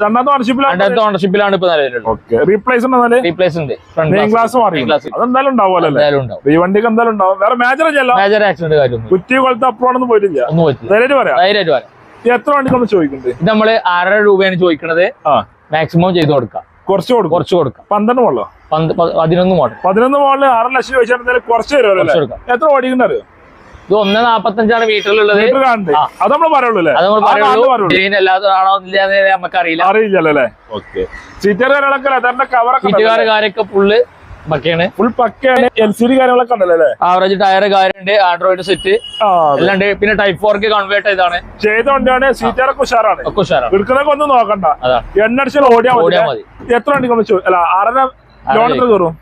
രണ്ടാമത്തെ ഓണർഷിപ്പിലാണ് രണ്ടാമത്തെ ഓണർഷിപ്പിലാണ് ഇപ്പൊ നിലവിലുള്ളത്. ഓക്കെ റീപ്ലേസ് ഉണ്ടെന്നാൽ റീപ്ലേസ് ഉണ്ട്. ക്ലാസ് മാറി. അതെന്തായാലും ഉണ്ടാവുമല്ലോ അല്ലേ? എന്തായാലും ഉണ്ടാവും. ഈ വണ്ടിക്ക് എന്തായാലും ഉണ്ടാവും. വേറെ മേജർ അല്ല? മേജർ ആക്സിഡന്റ് കാര്യം കുറ്റി കൊളത്ത് അപ്പുറമാണെന്ന് പോയിട്ടില്ല. ഒന്നും പറ്റില്ല ധൈര്യമായിട്ട് പറയാം. ധൈര്യമായിട്ട് ഇത് എത്ര വണ്ടിക്കൊന്ന് ചോദിക്കുന്നുണ്ട് ഇത് നമ്മൾ ആറര രൂപയാണ് ചോദിക്കുന്നത് ആ. മാക്സിമം ചെയ്ത് കൊടുക്കാം. കുറച്ച് കൊടുക്കും. കുറച്ച് കൊടുക്കാം. പന്ത്രണ്ട് മോളോ പതിനൊന്ന് മോഡൽ പതിനൊന്ന് മോഡൽ ആറ് ലക്ഷം ചോദിച്ചാൽ കുറച്ച് തരുമല്ലോ എത്ര ഓടിക്കുന്നത് ഇത് ഒന്ന് നാപ്പത്തഞ്ചാണ് മീറ്ററിലുള്ളത്. ആ. അത് നമ്മൾ പറയുള്ളൂ അത് നമ്മൾ പറയുള്ളൂ. നമുക്ക് അറിയില്ല അറിയില്ലല്ലോ അല്ലേ? ഓക്കെ. സീറ്റർ കാര്യങ്ങളൊക്കെ ലെതറിന്റെ കവറൊക്കെ വീട്ടുകാർ കാര്യമൊക്കെ ഫുള്ള് ബക്കയാണ് ഫുൾ പക്കയാണ്. എൽ സി ഡി കാര്യങ്ങളൊക്കെ ഉണ്ടല്ലേ ആവറേജ് ടയർ കാര്യമുണ്ട് ആൻഡ്രോയിഡ് സെറ്റ് അല്ലാണ്ട് പിന്നെ ടൈപ്പ് ഫോർക്ക് കൺവേർട്ട് ചെയ്താണ് ചെയ്ത വണ്ടിയാണ് സീറ്ററൊക്കെ ഉഷാറാണ്. ഉഷാറാണ്. എടുക്കുന്നൊക്കെ ഒന്നും നോക്കണ്ട. എണ്ണടിച്ചാൽ ഓടിയാൽ മതി. എത്ര വണ്ടി നമ്മൾ ചോ- അല്ല ആറര ലോൺ എത്ര കയറും?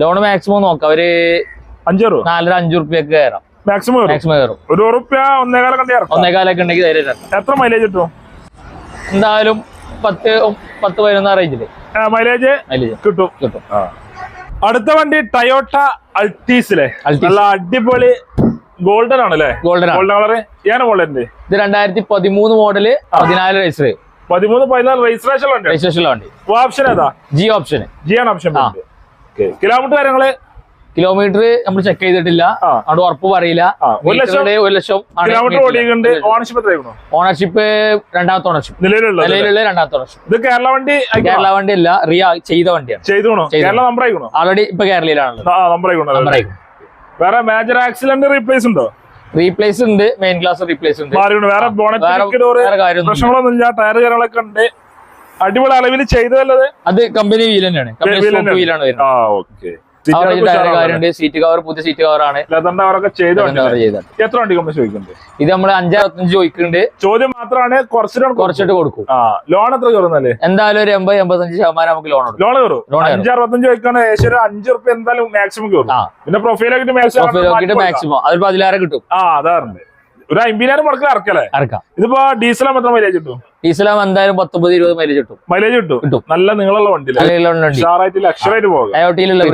ലോൺ മാക്സിമം നോക്കാം. ഒരു അഞ്ചു രൂപ നാലര അഞ്ചു റുപ്യൊക്കെ കയറാം. മാക്സിമം മാക്സിമം കയറും. ഒരു ഉറുപ്പ്യ ഒന്നേകാലൊക്കെ ഒന്നേകാലൊക്കെ ഉണ്ടെങ്കിൽ ധൈര്യം എത്ര മൈലേജ് കിട്ടും? എന്തായാലും പത്ത് പത്ത് പതിനൊന്ന് റേഞ്ചിൽ മൈലേജ് കിട്ടും. കിട്ടും. അടുത്ത വണ്ടി ടയോട്ട അൾട്ടീസിലെ. നല്ല അടിപൊളി ഗോൾഡൻ ആണല്ലേ? ഗോൾഡൻ ഗോൾഡൻ കളർ ഏതാണ് ഗോൾഡന്റെ ഇത് രണ്ടായിരത്തി പതിമൂന്ന് മോഡൽ പതിനാല് രജിസ്റ്റർ പതിമൂന്ന് പതിനാല് രജിസ്ട്രേഷൻ രജിസ്ട്രേഷൻ വണ്ടി. ഓപ്ഷൻ ഏതാ? ജി ഓപ്ഷൻ ജി ആണ് ഓപ്ഷൻ. കിലോമീറ്റർ കാര്യങ്ങൾ? കിലോമീറ്റർ നമ്മൾ ചെക്ക് ചെയ്തിട്ടില്ല. അവിടെ ഉറപ്പ് പറയില്ല. ഒരു ലക്ഷം ഒരു ലക്ഷം കിലോമീറ്റർ ഓടിയുണ്ട് ഓണർഷിപ്പ് എത്രയാണോ ഓണർഷിപ്പ് രണ്ടാമത്തെ ഓണർഷിപ്പ് നിലവിലുള്ളത് നിലവിലുള്ള രണ്ടാമത്തെ ഓണർഷിപ്പ് ഇത് കേരള വണ്ടി? കേരള വണ്ടി അല്ല റിയ ചെയ്ത വണ്ടിയാണ്. ചെയ്തോണോ കേരള നമ്പർ ആയിക്കണോ? ആൾറെഡി ഇപ്പൊ കേരളയിലാണല്ലോ നമ്പർ ആയിക്കണോ. നമ്പർ ആയിരിക്കും വേറെ മേജർ ആക്സിഡന്റ് റീപ്ലേസ് ഉണ്ടോ? റീപ്ലേസ് ഉണ്ട്. മെയിൻ ക്ലാസ് റീപ്ലേസ് ഉണ്ട്. വേറെ പ്രശ്നങ്ങളൊന്നും ഇല്ല. ടയർ കാര്യങ്ങളൊക്കെ ഉണ്ട്. അടിപൊളി അളവിൽ ചെയ്തതല്ലത് അത്? കമ്പനി വീൽ തന്നെയാണ്. കമ്പനി. വീലാണ് വരുന്നത്. കാര്യമുണ്ട് സീറ്റ് കവർ പുതിയ സീറ്റ് കവർ ആണ്. എത്ര വണ്ടി ചോദിക്കുന്നുണ്ട്? ഇത് നമ്മൾ അഞ്ചാറത്തഞ്ച് ചോദിക്കുന്നുണ്ട്. ചോദ്യം മാത്രമാണ് കുറച്ചിട്ട് കുറച്ചിട്ട് കൊടുക്കും. ലോൺ എത്ര കയറുന്നല്ലേ? എന്തായാലും ഒരു എൺപത് എൺപത്തഞ്ച് ശതമാനം നമുക്ക് ലോൺ ലോൺ കയറും. അഞ്ചാറത്തഞ്ച് ചോദിക്കാണ് ഏകദേശം ഒരു അഞ്ച് റുപ്യ എന്തായാലും മാക്സിമം കയറും. പിന്നെ പ്രൊഫൈലാക്കിട്ട് മാക്സിമം അതിൽ പതിനാറ് കിട്ടും. ആ അതാറുണ്ട് ഒരു അമ്പതിനായിരം മുടക്കിൽ ഇറക്കല്ലേ ഇറക്കാം ഇതിപ്പോ ഡീസൽ മാത്രം മൈലേജ് കിട്ടും? ഡീസലാകുമ്പോൾ എന്തായാലും പത്തൊമ്പത് ഇരുപത് മൈലേജ് കിട്ടും. മൈലേജ് കിട്ടും. കിട്ടും. നല്ല നീളമുള്ള അല്ലെങ്കിൽ വണ്ടി. ലക്ഷറായിട്ട് പോകാം അയോട്ടിയിലുള്ള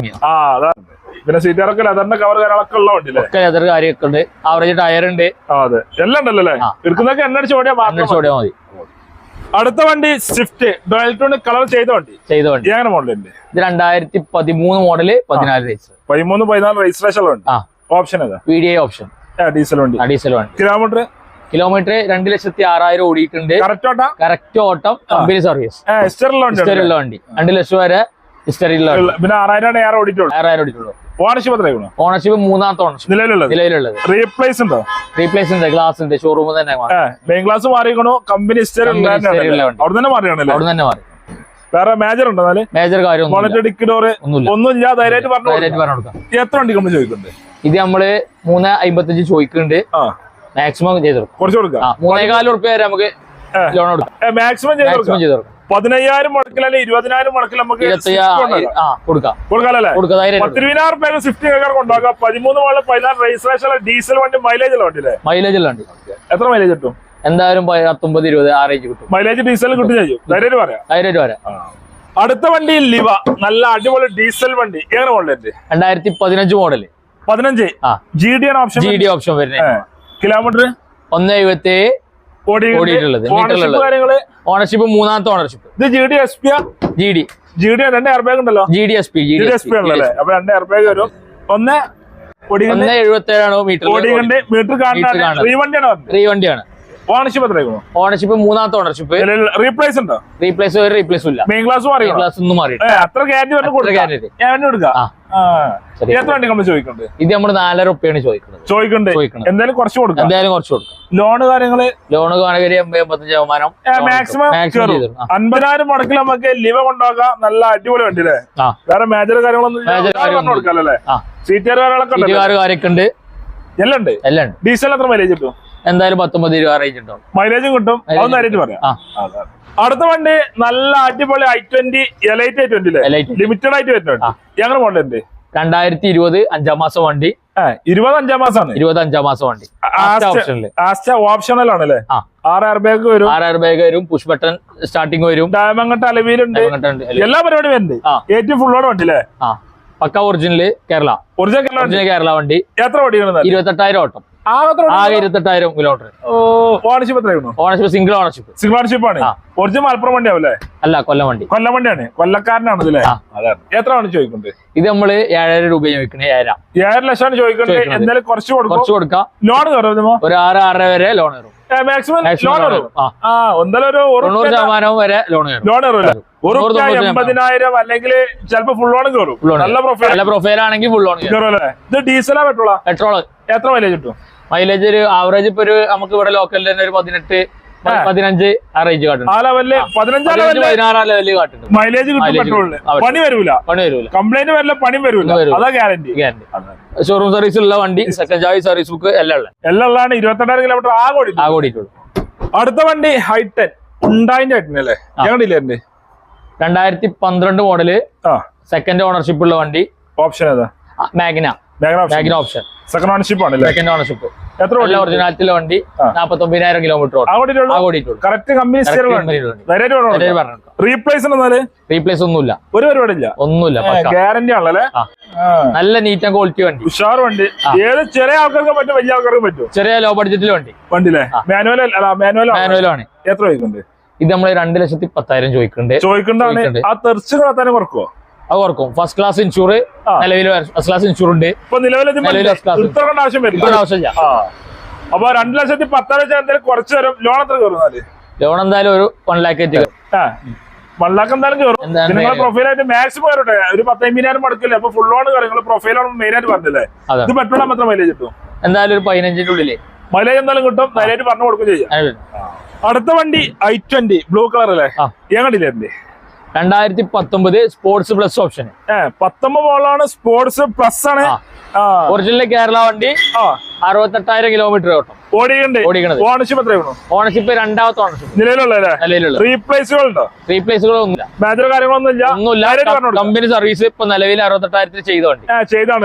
പിന്നെ സീറ്റ് ഇറക്കൽ ലെതറിന്റെ കവർ കാര്യങ്ങളൊക്കെ ഉള്ള വണ്ടിയില്ലേ ലെതർ കാര്യമൊക്കെ ഉണ്ട്. ആവറേജ് ടയർ ഉണ്ട്. അതെ. എല്ലാം ഉണ്ടല്ലോ. എടുക്കുന്നൊക്കെ ഓടിയാൽ ഓടിയാൽ മതി. അടുത്ത വണ്ടി സ്വിഫ്റ്റ് ഡോയൽട്രോണിക് കളർ ചെയ്ത വണ്ടി. ചെയ്ത വണ്ടി. എങ്ങനെ മോഡലുണ്ട് ഇത് രണ്ടായിരത്തി പതിമൂന്ന് മോഡൽ പതിനാല് രജിസ്റ്റർ പതിമൂന്ന് പതിനാല് രജിസ്ട്രേഷൻ വണ്ടി. ഓപ്ഷൻ ഏതാ? V D I option diesel വണ്ടി. ഡീസൽ വണ്ടി. കിലോമീറ്റർ കിലോമീറ്റർ രണ്ട് ലക്ഷത്തി ആറായിരം ഓടിയിട്ടുണ്ട്. കറക്റ്റ് ഓട്ടാ? കമ്പനി സർവീസ് ഉള്ള വണ്ടി. രണ്ട് ലക്ഷം വരെ ഹിസ്റ്ററിയുള്ള വണ്ടി. ഉള്ള- പിന്നെ ആറായിരം ഏറെ ഓടിയിട്ടുള്ളൂ. ആറായിരം ഓടിയിട്ടുള്ളൂ. ഓണർഷിപ്പ് എത്രയാണോ ഓണർഷിപ്പ് മൂന്നാമത്തെ ഓണർഷിപ്പ് നിലവിലുള്ളത്? നിലവിലുള്ളത്. റീപ്ലേസ് ഉണ്ടോ? റീപ്ലേസ് ഉണ്ട്. ഗ്ലാസ് ഉണ്ട്. ഷോറൂം തന്നെ. മെയിൻ ഗ്ലാസ് മാറിക്കണോ കമ്പനി അവിടെ തന്നെ മാറിയാണല്ലേ? അവിടെ തന്നെ മാറി. വേറെ മേജർ ഉണ്ടോ എന്നാൽ? മേജർ കാര്യം ഒന്നും ധൈര്യമായിട്ട് പറഞ്ഞു എത്ര വണ്ടി കമ്പനി ചോദിക്കുന്നുണ്ട്? ഇത് നമ്മൾ മൂന്ന് അമ്പത്തഞ്ച് ചോദിക്കുന്നുണ്ട്. മാക്സിമം ചെയ്ത് കൊടുക്കും. കുറച്ച് കൊടുക്കാം. ആ മൂന്നേകാൽ ഉറുപ്പ്യ വരെ നമുക്ക് ലോൺ കൊടുക്കാം. മാക്സിമം ചെയ്ത് കൊടുക്കാം. പതിനയ്യായിരം മുടക്കിൽ ഇരുപതിനായിരം മുടക്കിൽ നമുക്ക് പത്തിരുപതിനായിരം രൂപ സ്വിഫ്റ്റ് കേൾക്കാൻ കൊണ്ടുപോകാം പതിമൂന്ന് മുതൽ പതിനാറ് രജിസ്ട്രേഷൻ ഡീസൽ വണ്ടി മൈലേജ് ഉള്ള മൈലേജ് ഉള്ള വണ്ടി. എത്ര മൈലേജ് കിട്ടും? എന്തായാലും പത്തൊമ്പത് ഇരുപത് ആ റേഞ്ച് കിട്ടും. മൈലേജ് ഡീസൽ കിട്ടും ചെയ്യും. ധൈര്യം പറയാം. ധൈര്യം അടുത്ത വണ്ടി ലിവ. നല്ല അടിപൊളി ഡീസൽ വണ്ടി. എങ്ങനെ മോഡലേ രണ്ടായിരത്തി പതിനഞ്ച് മോഡൽ പതിനഞ്ച്. ജി ഡി ആണ് ഓപ്ഷൻ ജി ഡി ഓപ്ഷൻ വരുന്നത്. കിലോമീറ്റർ ഒന്ന് എഴുപത്തി ഓടിയിട്ടുള്ളത്, ഓണർഷിപ്പ് മൂന്നാമത്തെ ഓണർഷിപ്പ് ഇത് G D S P G D G D രണ്ട് എയർ ബാഗ് ഉണ്ടല്ലോ G D S P G D S P ആണല്ലേ? അപ്പൊ രണ്ട് എയർ ബാഗ് വരും. ഒന്ന് ഒന്ന് എഴുപത്തി ഏഴാണോ മീറ്റർ മീറ്റർ റീവണ്ടിയാണ് ഓണർഷിപ്പ് എത്രയാണ് ഓണർഷിപ്പ് മൂന്നാമത്തെ ഓണർഷിപ്പ് റീപ്ലേസ് ഉണ്ടോ? റീപ്ലേസ് ഒരു റീപ്ലേസ് ഇല്ല. മെയിൻ ക്ലാസ് മാറി ക്ലാസ് ഒന്നും മാറി അത്ര ഗ്യാരണ്ടി പറഞ്ഞു കൊടുക്കാം. ഞാൻ. ശരി. എത്ര വണ്ടി ചോദിക്കുന്നുണ്ട് ഇത് നമ്മൾ നാലര റുപ്യാണ് ചോദിക്കുന്നത്. ചോദിക്കണ്ട്. ചോദിക്കണം. എന്തായാലും കുറച്ച് കൊടുക്കാം. എന്തായാലും കുറച്ച് കൊടുക്കും. ലോണ് കാര്യങ്ങൾ? ലോണ് കാണുകരി എൺപത് എൺപത്തഞ്ച് ശതമാനം. മാക്സിമം അൻപതിനായിരം മുടക്കിൽ നമുക്ക് ലിവ കൊണ്ടുപോകാം. നല്ല അടിപൊളി വണ്ടി അല്ലേ വേറെ മേജർ കാര്യങ്ങളൊന്നും കൊടുക്കാല്ലേ സീറ്റർ കാര്യങ്ങളൊക്കെ ഉണ്ട്. എല്ലാം ഉണ്ട്. എല്ലാം ഉണ്ട്. ഡീസൽ എത്ര മൈലേജ് കിട്ടും? എന്തായാലും പത്തൊമ്പത് ഇരുപത് റേഞ്ച് ഉണ്ടാവും മൈലേജും കിട്ടും. അതൊന്നും പറയാം. അടുത്ത വണ്ടി നല്ല അടിപൊളി I twenty elite I twenty limited ആയിട്ട് വരുന്നുണ്ട്. ഞങ്ങൾ മോഡലുണ്ട് രണ്ടായിരത്തി ഇരുപത് അഞ്ചാം മാസം വണ്ടി. ഇരുപത് അഞ്ചാം മാസമാണ്. ഇരുപത് അഞ്ചാം മാസം വണ്ടി. ആസ്റ്റ ഓപ്ഷണൽ ആണല്ലേ ആറ് എയർ ബാഗ് വരും. എയർ ബാഗ് വരും പുഷ് ബട്ടൺ സ്റ്റാർട്ടിംഗ് വരും. ഡയമങ്ങട്ട് അലവീലുണ്ട്. എല്ലാം. പരിപാടിയും വരുന്നുണ്ട്. ഏറ്റവും ഫുള്ളോട് വണ്ടി അല്ലേ? ആ. പക്ക original Kerala. Original original Kerala വണ്ടി. എത്ര ഓടിക്കണം ഇരുപത്തെട്ടായിരം ഓട്ടം. ആകെ ഇരുപത്തെട്ടായിരം കിലോമീറ്റർ ഓണർഷിപ്പ് എത്രയായിരുന്നു ownership single ownership single ownership ആണ്. ഒറിജിനൽ മലപ്പുറം വണ്ടി ആവല്ലേ അല്ല കൊല്ലം വണ്ടി. കൊല്ലം വണ്ടിയാണ്. കൊല്ലക്കാരനാണ്. എത്ര ആണ് ചോദിക്കുന്നത്? ഇത് നമ്മൾ ഏഴര രൂപ ചോദിക്കണേ ഏഴര. ഏഴര ലക്ഷമാണ് ചോദിക്കുന്നത്. എന്തായാലും കുറച്ച് കൊടുക്കും. കുറച്ച് കൊടുക്കാം. ലോൺ കയറുമോ ഒരു ആറ് ആറര വരെ ലോൺ കയറും മാക്സിമം ലോൺ കയറും ആ. ഒരു തൊണ്ണൂറ് ശതമാനം വരെ ലോൺ കയറും ലോൺ. എൺപതിനായിരം അല്ലെങ്കിൽ ചിലപ്പോ ഫുൾ ലോൺ കയറും നല്ല പ്രൊഫൈൽ നല്ല പ്രൊഫൈൽ ആണെങ്കിൽ ഫുൾ ലോൺ കയറും ഇത് ഡീസലാ പെട്രോളാ പെട്രോൾ എത്ര മൈലേജ് കിട്ടും? മൈലേജ് ഒരു ആവറേജ് ഇപ്പൊ ഒരു നമുക്ക് ഇവിടെ ലോക്കലിൽ തന്നെ ഒരു പതിനെട്ട് പതിനഞ്ച് ആ റേഞ്ച് കാട്ടുന്നുണ്ട് മൈലേജ് പണി വരൂല. പണി വരൂല. കംപ്ലൈന്റ് വരില്ല പണി വരൂല. അതാ ഗ്യാരണ്ടി ഗ്യാരണ്ടി ഷോറൂം സർവീസ് ഉള്ള വണ്ടി സെക്കൻഡ് ചാർജ് സർവീസ് ബുക്ക് എല്ലാം ഉള്ള എല്ലാം ഉള്ളതാണ് ഇരുപത്തെട്ടായിരം കിലോമീറ്റർ ആ കോടി ആ കൂടിയിട്ടുള്ളൂ അടുത്ത വണ്ടി ഹൈടെൻ ഉണ്ടായിന്റെ ഹൈടെൻ അല്ലേ? ഞങ്ങളുടെ രണ്ടായിരത്തി പന്ത്രണ്ട് മോഡൽ സെക്കൻഡ് ഓണർഷിപ്പ് ഉള്ള വണ്ടി. ഓപ്ഷൻ ഏതാ? Magna Magna option second ownership ആണ് സെക്കൻഡ് ഓണർഷിപ്പ് എത്ര വണ്ടി. നാപ്പത്തൊമ്പതിനായിരം kilometre correct company replace replace ഒന്നുമില്ല. ഒരു പരിപാടിയില്ല ഒന്നുമില്ല ഗ്യാരണ്ടി ആണല്ലേ നല്ല നീറ്റ് ആൻഡ് ക്വാളിറ്റി വണ്ടി. ഉഷാർ വണ്ടി. ഏത് ചെറിയ ആൾക്കാർക്ക് പറ്റും വലിയ ആൾക്കാർക്ക് പറ്റും? ചെറിയ ലോ ബഡ്ജറ്റിൽ വണ്ടി. വണ്ടിയിലെ? മാനുവൽ മാനുവൽ മാനുവലാണ് എത്ര ചോദിക്കുന്നുണ്ട്? ഇത് നമ്മൾ രണ്ട് ലക്ഷത്തി പത്തായിരം ചോദിക്കുന്നുണ്ട്. ചോദിക്കണ്ടാണ് ആ തെർച്ചുകൾ കുറക്കുവോ? അത് കുറക്കും ഫസ്റ്റ് ക്ലാസ് ഇൻഷൂർ. നിലവിൽ ഫസ്റ്റ് ക്ലാസ് ഇൻഷൂർ ഉണ്ട്. ആവശ്യമില്ല. അപ്പൊ രണ്ടു ലക്ഷത്തി പത്താം വെച്ചാൽ കുറച്ച് തരും. ലോൺ എത്ര കയറുന്നാൽ ലോൺ എന്തായാലും ഒരു വൺ ലാക്ക് എത്തി ആ. വണ്ണാക്ക് എന്തായാലും കയറും. നിങ്ങളെ പ്രൊഫൈലായിട്ട് മാക്സിമം കയറട്ടെ ഒരു പത്തമ്പതിനായിരം മടക്കില്ലേ? അപ്പൊ ഫുൾ ലോൺ കയറും. നിങ്ങൾ പ്രൊഫൈലാണ് മെയിൻ ആയിട്ട് പറഞ്ഞില്ലേ? ഇത് പെട്രോൾ മാത്രം മൈലേജ് കിട്ടും? എന്തായാലും ഒരു പതിനഞ്ചിന്റെ ഉള്ളിൽ. മൈലേജ് എന്തായാലും കിട്ടും. ധൈര്യമായിട്ട് പറഞ്ഞു കൊടുക്കും ചെയ്യാം. അടുത്ത വണ്ടി ഐ ട്വന്റി ബ്ലൂ കളർ അല്ലേ? ഞാൻ എന്റെ രണ്ടായിരത്തി പത്തൊമ്പത് സ്പോർട്സ് പ്ലസ് ഓപ്ഷൻ പത്തൊമ്പതാണ് പത്തൊമ്പത് മോളാണ് സ്പോർട്സ് പ്ലസ് ആണ്. ഒറിജിനൽ കേരള വണ്ടി അറുപത്തെട്ടായിരം കിലോമീറ്റർ ഓട്ടം. ഓടിയുണ്ട് ഓടിക്കണത് ഓണർഷിപ്പ് എത്രയാണോ ഓണർഷിപ്പ് രണ്ടാമത്തെ ഓണർഷിപ്പ് നിലവിലുള്ള റീപ്ലേസുകൾ ഉണ്ടോ മേജർ കാര്യങ്ങളൊന്നും ഒന്നുമില്ല. പറഞ്ഞു കമ്പനി സർവീസ് ഇപ്പൊ നിലവിൽ അറുപത്തെട്ടായിരത്തിൽ ചെയ്ത വണ്ടി. ചെയ്താണ്.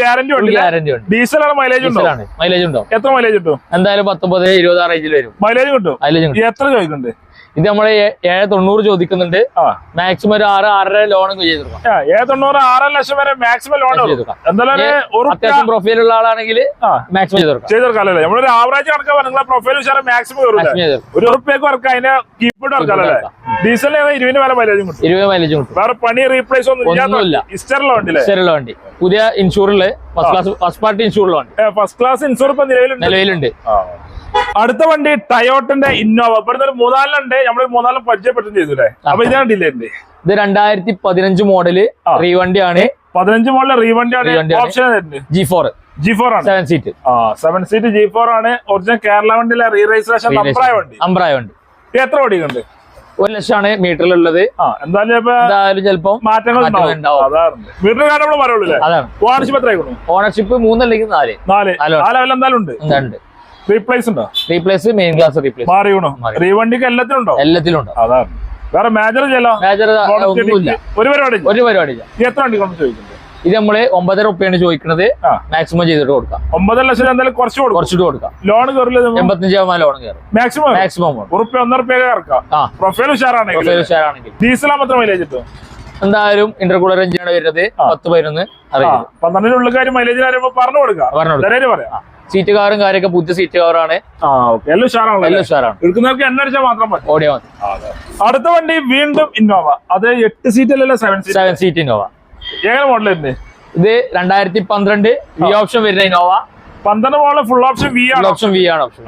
ഗ്യാരണ്ടി ഉണ്ട് ഗ്യാരണ്ടി ഉണ്ട്? മൈലേജ് ഉണ്ടോ മൈലേജ് ഉണ്ടോ? എത്ര മൈലേജ് കിട്ടും? എന്തായാലും പത്തൊമ്പത് ഇരുപത് റേഞ്ചിൽ വരും. മൈലേജ് കിട്ടും? മൈലേജ് ഉണ്ട് എത്ര ചോദിക്കുന്നുണ്ട്? ഇത് നമ്മളെ ഏഴ് തൊണ്ണൂറ് ചോദിക്കുന്നുണ്ട്. ആ. മാക്സിമം ഒരു ആറ് ആറര ലോൺ ചെയ്ത് കൊടുക്കാം ആ, ഏ തൊണ്ണൂറ് ആറര ലക്ഷം വരെ മാക്സിമം ലോൺ എന്തായാലും അത്യാവശ്യം പ്രൊഫൈൽ ഉള്ള ആളാണെങ്കിൽ മാക്സിമം ചെയ്ത് കൊടുക്കാം ചെയ്തെടുക്കാല്ലേ നമ്മളൊരു ആവറേജ് കണക്കാ നിങ്ങളെ പ്രൊഫൈൽ മാക്സിമം ഒരു ഉറുപ്പ്യക്ക് വർക്ക് കീപ്പിട്ട് ഡീസൽ ഇരുപതിന് വരെ മൈലേജും കിട്ടും. ഇരുപത് മൈലേജ് കിട്ടും. വേറെ പണി റീപ്ലേസ് ഒന്നുമില്ല. വണ്ടി പുതിയ ഇൻഷൂറിൽ ഫസ്റ്റ് ക്ലാസ് ഫസ്റ്റ് പാർട്ടി വണ്ടി ഫസ്റ്റ് ക്ലാസ് ഇൻഷൂർ ഇപ്പൊ നിലവിലുണ്ട്. നിലവിലുണ്ട്. അടുത്ത വണ്ടി ടയോട്ടന്റെ ഇന്നോവ. ഇവിടുന്ന് ഒരു മൂന്നാലിനുണ്ട് നമ്മൾ മൂന്നാലും പരിചയപ്പെട്ടും ചെയ്തുല്ലേ? അപ്പൊ ഇതാണ് ഡിലേ ഉണ്ട് ഇത് രണ്ടായിരത്തി പതിനഞ്ച് മോഡൽ റീ റീവണ്ടിയാണ്. പതിനഞ്ച് model റീവണ്ടിയാണ്. Option G four G four ആണ്. സെവൻ സീറ്റ് ആ സെവൻ സീറ്റ് ജി ഫോർ ആണ്. ഒറിജിനൽ കേരള വണ്ടിയിലെ റീ രജിസ്ട്രേഷൻ നമ്പറായ വണ്ടി. അമ്പ്രായ വണ്ടി. എത്ര ഓടിക്കുന്നുണ്ട്? ഒരു ലക്ഷമാണ് മീറ്ററിലുള്ളത്. ആ എന്തായാലും ചിലപ്പോ മാറ്റങ്ങൾ ഓണർഷിപ്പ് എത്ര ഓണർഷിപ്പ് മൂന്നല്ലെങ്കിൽ നാല്. നാല്. എന്തായാലും ഉണ്ട്. എന്താണ്ട് റീപ്ലേസ് ഉണ്ടോ? റീപ്ലേസ് മെയിൻ ക്ലാസ് റീപ്ലേസ് മാറിയോ മാറി. റീവണ്ടിക്ക് എല്ലാത്തിലും ഉണ്ടോ എല്ലാത്തിലും ഉണ്ട്. അതാണ്. വേറെ മേജർ ചെയ്യലോ? മേജർ ഒന്നുമില്ല. ഒരു പരിപാടി ഒരു പരിപാടി ഇത് എത്ര വണ്ടി കൊണ്ട് ചോദിക്കുന്നത്? ഇത് നമ്മൾ ഒമ്പതര റുപ്യാണ് ചോദിക്കുന്നത്. മാക്സിമം ചെയ്തിട്ട് കൊടുക്കാം. ഒമ്പതര ലക്ഷം എന്തായാലും കുറച്ച് കുറച്ചിട്ട് കൊടുക്കാം. ലോൺ കയറില്ല എൺപത്തഞ്ച് ശതമാനം ലോൺ കയറും മാക്സിമം മാക്സിമം ഉറുപ്പ്യ ഒന്നര റുപ്യ ആ. പ്രൊഫൈൽ ഉഷാറാണെങ്കിൽ. ഉഷാറാണെങ്കിൽ ഡീസൽ മാത്രം മൈലേജ് കിട്ടും? എന്തായാലും ഇന്റർകൂളർ എഞ്ചിനാണ് വരുന്നത്. പത്ത് പതിനൊന്ന് അറിയാം പന്ത്രണ്ടിനുള്ള കാര്യം മൈലേജിന് അറിയുമ്പോ പറഞ്ഞു കൊടുക്കാം പറഞ്ഞു കൊടുക്കാം. പറയാം. സീറ്റ് കവറും കാര്യമൊക്കെ പുതിയ സീറ്റ് കവറാണ് എല്ലാം ഉഷാറാണല്ലോ? എല്ലാം ഉഷാറാണ്. എടുക്കുന്നവർക്ക് എണ്ണ അടിച്ചാൽ മാത്രം മതി. ഓടിയാ മതി. അടുത്ത വണ്ടി വീണ്ടും ഇന്നോവ. അത് എട്ട് സീറ്റ് അല്ലല്ലോ seven seat seven seat Innova. എങ്ങനെ മോഡൽ ഇത് രണ്ടായിരത്തി പന്ത്രണ്ട് വി ഓപ്ഷൻ വരുന്ന ഇന്നോവ. പന്ത്രണ്ട് മോഡൽ ഫുൾ ഓപ്ഷൻ വി ആണ്. ഓപ്ഷൻ വി ആണ് ഓപ്ഷൻ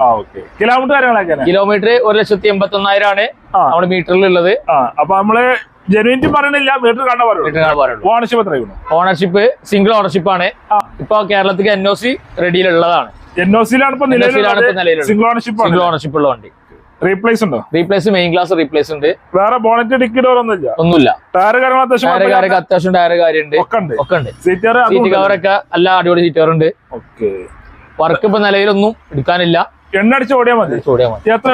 കിലോമീറ്റർ കാര്യങ്ങളൊക്കെ കിലോമീറ്റർ ഒരു ലക്ഷത്തി എൺപത്തി ഒന്നായിരം ആണ്. നമ്മുടെ മീറ്ററിൽ ഉള്ളത് അപ്പൊ നമ്മൾ ജെനുവിറ്റി പറയണില്ല വീട്ടിൽ കാണാൻ പറയുള്ളൂ ഓണർഷിപ്പ് എത്രയാണ് ഓണർഷിപ്പ് സിംഗിൾ ഓണർഷിപ്പ് ആണ്. ഇപ്പൊ കേരളത്തിൽ എൻ ഒ സി റെഡിയിലുള്ളതാണ് എൻ ഒ സിയിലാണ് ഇപ്പൊ. സിംഗിൾ ഓണർഷിപ്പ് സിംഗിൾ ഓണർഷിപ്പ് ഉള്ള വണ്ടി. റീപ്ലേസ് ഉണ്ടോ? റീപ്ലേസ് മെയിൻ ക്ലാസ് റീപ്ലേസ് ഉണ്ട്. വേറെ ബോണറ്റ് ഡിക്കി ഡോർ ഒന്നും ഇല്ല ഒന്നുമില്ല. ടയർ കാര്യങ്ങൾ അത്യാവശ്യം ടയർ കാര്യമൊക്കെ അത്യാവശ്യം ടയർ കാര്യമുണ്ട്. ഒക്കെ ഉണ്ട്. ഒക്കെ സീറ്റ് കവറൊക്കെ എല്ലാ അടിപൊളി സീറ്റ് കവർ ഉണ്ട്. ഓക്കെ വർക്ക് ഇപ്പൊ നിലവിലൊന്നും എടുക്കാനില്ല. എണ്ണ അടിച്ച് ഓടിയാൽ മതി. ഓടിയാൽ മതി. എത്ര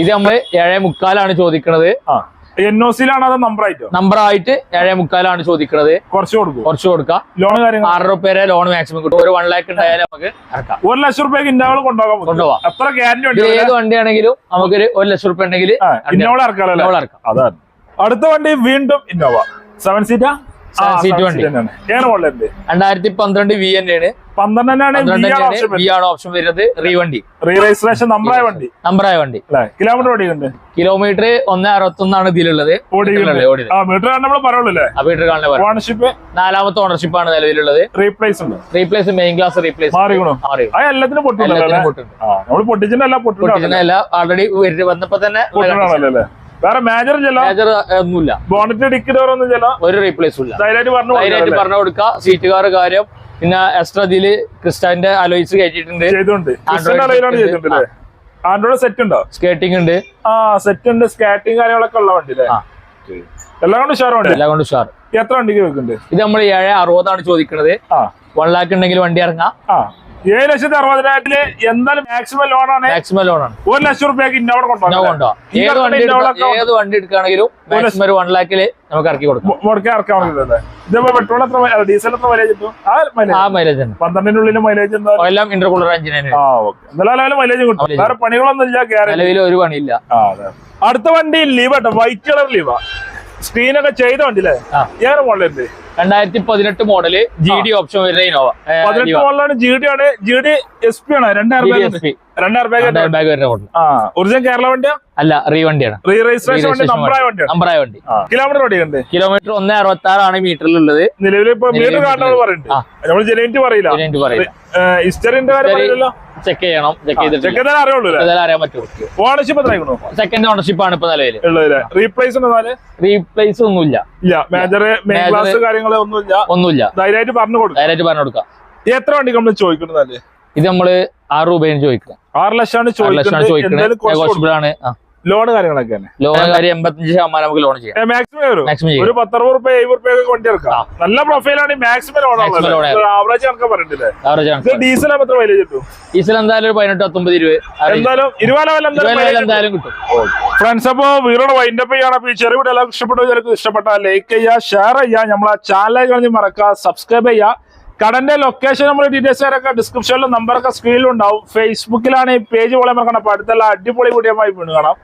ഇത് നമ്മൾ ഏഴേ മുക്കാലാണ് ചോദിക്കണത്. ആ. എൻ ഒ സിയിലാണ് അത് നമ്പർ ആയിട്ട്? നമ്പർ ആയിട്ട് ഏഴേ മുക്കാലാണ് ചോദിക്കുന്നത് കുറച്ച് കൊടുക്കും. കുറച്ച് കൊടുക്കാം. ലോൺ കാര്യങ്ങൾ? ആറ് റുപ്യ ലോൺ മാക്സിമം കിട്ടും. ഒരു വൺ ലാക്ക് ഉണ്ടായാലും നമുക്ക് ഇറക്കാം. ഒരു ലക്ഷം റുപ്യക്ക് ഇന്നോവ കൊണ്ടുപോകാൻ കൊണ്ടുപോകാം എത്ര ഗ്യാരണ്ടി ഉണ്ട് ഏത് വണ്ടിയാണെങ്കിലും നമുക്കൊരു ഒരു ലക്ഷം റുപ്യ ഉണ്ടെങ്കിൽ ലോൺ ഇറക്കാം. അതാണ്. അടുത്ത വണ്ടി വീണ്ടും ഇന്നോവ സെവൻ സീറ്റാ രണ്ടായിരത്തി പന്ത്രണ്ട് വി ആണ് പന്ത്രണ്ട് വി ആണ് ഓപ്ഷൻ വരുന്നത്. റീവണ്ടി നമ്പറായ വണ്ടി. നമ്പറായ വണ്ടി. കിലോമീറ്റർ ഓടിയുണ്ട് കിലോമീറ്റർ ഒന്ന് അറുപത്തി ഒന്നാണ് ഇതിലുള്ളത് ഓണർഷിപ്പ് നാലാമത്തെ ഓണർഷിപ്പ് ആണ് നിലവിലുള്ളത്. റീപ്ലേസ് ഉണ്ട്. റീപ്ലേസ് മെയിൻ ക്ലാസ് റീപ്ലേസ് പൊട്ടിച്ചിട്ടുണ്ട് ആൾറെഡി വന്നപ്പോ തന്നെ വേറെ മേജർ ചെല്ലോ മേജർ ഒന്നുമില്ല. ബോണറ്റ് ഡിക്കി ഡോർ ഒന്നും ഒരു റീപ്ലേസും ഇല്ല. ധൈര്യമായിട്ട് പറഞ്ഞു ധൈര്യമായിട്ട് പറഞ്ഞു കൊടുക്കുക. സീറ്റുകാർ കാര്യം. പിന്നെ എക്സ്ട്രാ ഇതിൽ ക്രിസ്റ്റാന്റെ അലോയിസ് കയറ്റിയിട്ടുണ്ട്. ചെയ്തിട്ടുണ്ട് ആൻഡ്രോയിഡ് സെറ്റ് ഉണ്ടോ? സ്കേറ്റിംഗ് ഉണ്ട്. ആ സെറ്റ് ഉണ്ട്. സ്കേറ്റിംഗ് കാര്യങ്ങളൊക്കെ ഉള്ള വണ്ടി. എല്ലാം കൊണ്ട് ഷാർ ഉണ്ട് എല്ലാം കൊണ്ട് ഷാർ എത്ര വണ്ടിക്ക് വെക്കുന്നുണ്ട്? ഇത് നമ്മൾ ഏഴ് അറുപതാണ് ചോദിക്കുന്നത് വൺ ലാക്ക് ഉണ്ടെങ്കിൽ വണ്ടി ഇറങ്ങാം. ഏഴ് ലക്ഷത്തി അറുപതിനായിരത്തിൽ എന്തായാലും മാക്സിമം ആണ്. മാക്സിമം ലോൺ ആണ്. ഒരു ലക്ഷം റുപ്യക്ക് ഇന്നോടെ കൊണ്ടുപോകാം ഏത് വണ്ടി എടുക്കുകയാണെങ്കിലും മാക്സിമം ഒരു വൺ ലാഖിൽ നമുക്ക് ഇറക്കി കൊടുക്കാം. മുടക്കി ഇറക്കാൻ പറ്റുന്നത് ഇതിപ്പോ പെട്രോൾ എത്ര മൈ- ഡീസൽ എത്ര മൈലേജ് കിട്ടും? ആ ആ മൈലേജ് മൈലേജ് തന്നെ. പന്ത്രണ്ടിനുള്ളിൽ മൈലേജ് എന്താ എല്ലാം ഇന്റർകൂളർ എഞ്ചിൻ തന്നെ. ആ ഓക്കെ എന്തായാലും മൈലേജ് കിട്ടും. mileage. വേറെ പണികളൊന്നും ഇല്ല ഗ്യാരണ്ടി നിലവിൽ ഒരു പണിയില്ല. ആ അതെ. അടുത്ത വണ്ടി ലീവ് കേട്ടോ വൈറ്റ് കളർ ലീവാ സ്ക്രീനൊക്കെ ചെയ്ത വണ്ടിയില്ലേ മോഡൽ ഏറെ മോഡലുണ്ട് രണ്ടായിരത്തി പതിനെട്ട് മോഡൽ ജി ഡി ഓപ്ഷൻ വരുന്ന ഇനോവ പതിനെട്ട് മോഡലാണ് ജി ഡി ആണ്. ജി ഡി എസ് പി ആണ്? രണ്ടായിരം രണ്ടായിരം ബാഗ് വരുന്ന മോഡൽ ആ ഒറിജിനൽ കേരള വണ്ടിയാ? അല്ല റീ വണ്ടിയാണ്. റീ രജിസ്ട്രേഷൻ വണ്ടി നമ്പറായ വണ്ടിയാണ് നമ്പറായ വണ്ടി. കിലോമീറ്റർ ഓടിയുണ്ട് കിലോമീറ്റർ ഒന്ന് അറുപത്തി ആറാണ് മീറ്ററിലുള്ളത് നിലവിൽ ഇപ്പൊ മീറ്റർ കാണുന്നത് പറയുന്നുണ്ട് നമ്മൾ പറയില്ല. ഹിസ്റ്ററിന്റെ കാര്യം പറയില്ലല്ലോ? ചെക്ക് ചെയ്യണം ചെക്ക് ചെയ്തിട്ട് അറിയുള്ളൂ അറിയാൻ പറ്റും ഓണർഷിപ്പ് സെക്കൻഡ് ഓണർഷിപ്പ് ആണ് ഇപ്പൊ നിലവിൽ റീപ്ലേസ് റീപ്ലേസ് ഒന്നുമില്ല. ഇല്ല മേജർ ഒന്നുമില്ല. ഒന്നുമില്ല. ധൈര്യമായിട്ട് പറഞ്ഞു കൊടുക്കും. ഡയറക്റ്റ് പറഞ്ഞു കൊടുക്കാം. എത്ര വണ്ടി നമ്മൾ ചോദിക്കുന്നത് ഇത് നമ്മൾ ആറ് രൂപയാണ് ചോദിക്കുക ആറ് ലക്ഷമാണ് ചോദിക്കുന്നത്. ആണ്. ലോൺ കാര്യങ്ങളൊക്കെ ലോൺ കാര്യം എൺപത്തഞ്ച് ശതമാനം നമുക്ക് ലോൺ ചെയ്യാം. മാക്സിമം മാക്സിമം ഒരു പത്തറുപത് റുപ്യ എഴുപത് റുപ്യ ഒക്കെ കൊണ്ടി നല്ല പ്രൊഫൈലാണ് മാക്സിമം ലോൺ. ആവറേജ് കണക്ക് പറഞ്ഞിട്ടില്ലേ? ആവറേജ് ഡീസൽ എത്ര മൈലേജ് കിട്ടും? ഡീസൽ എന്തായാലും ഒരു പതിനെട്ട് പത്തൊമ്പത് ഇരുപത്. എന്തായാലും ഇരുപത് എന്തായാലും കിട്ടും. ഫ്രണ്ട്സ് അപ്പോ വീടോട് വൈൻഡപ്പ് അപ്പ് അപ്പൊ ഈ ചെറിയ വീഡിയോ എല്ലാവർക്കും ഇഷ്ടപ്പെട്ടു. ചിലർക്ക് ഇഷ്ടപ്പെട്ട ലൈക്ക് ചെയ്യുക ഷെയർ ചെയ്യുക. നമ്മളെ ചാനൽ കളഞ്ഞ് മറക്കുക സബ്സ്ക്രൈബ് ചെയ്യുക. കടന്റെ ലൊക്കേഷൻ നമ്മൾ ഡീറ്റെയിൽസ് ഒക്കെ ഡിസ്ക്രിപ്ഷനിലും നമ്പറൊക്കെ സ്ക്രീനിലും ഉണ്ടാവും ഫേസ്ബുക്കിലാണ് ഈ പേജ് പോലെ നമ്മൾ അപ്പൊ അടുത്തുള്ള അടിപൊളി വീഡിയോ വീണ് കാണാം.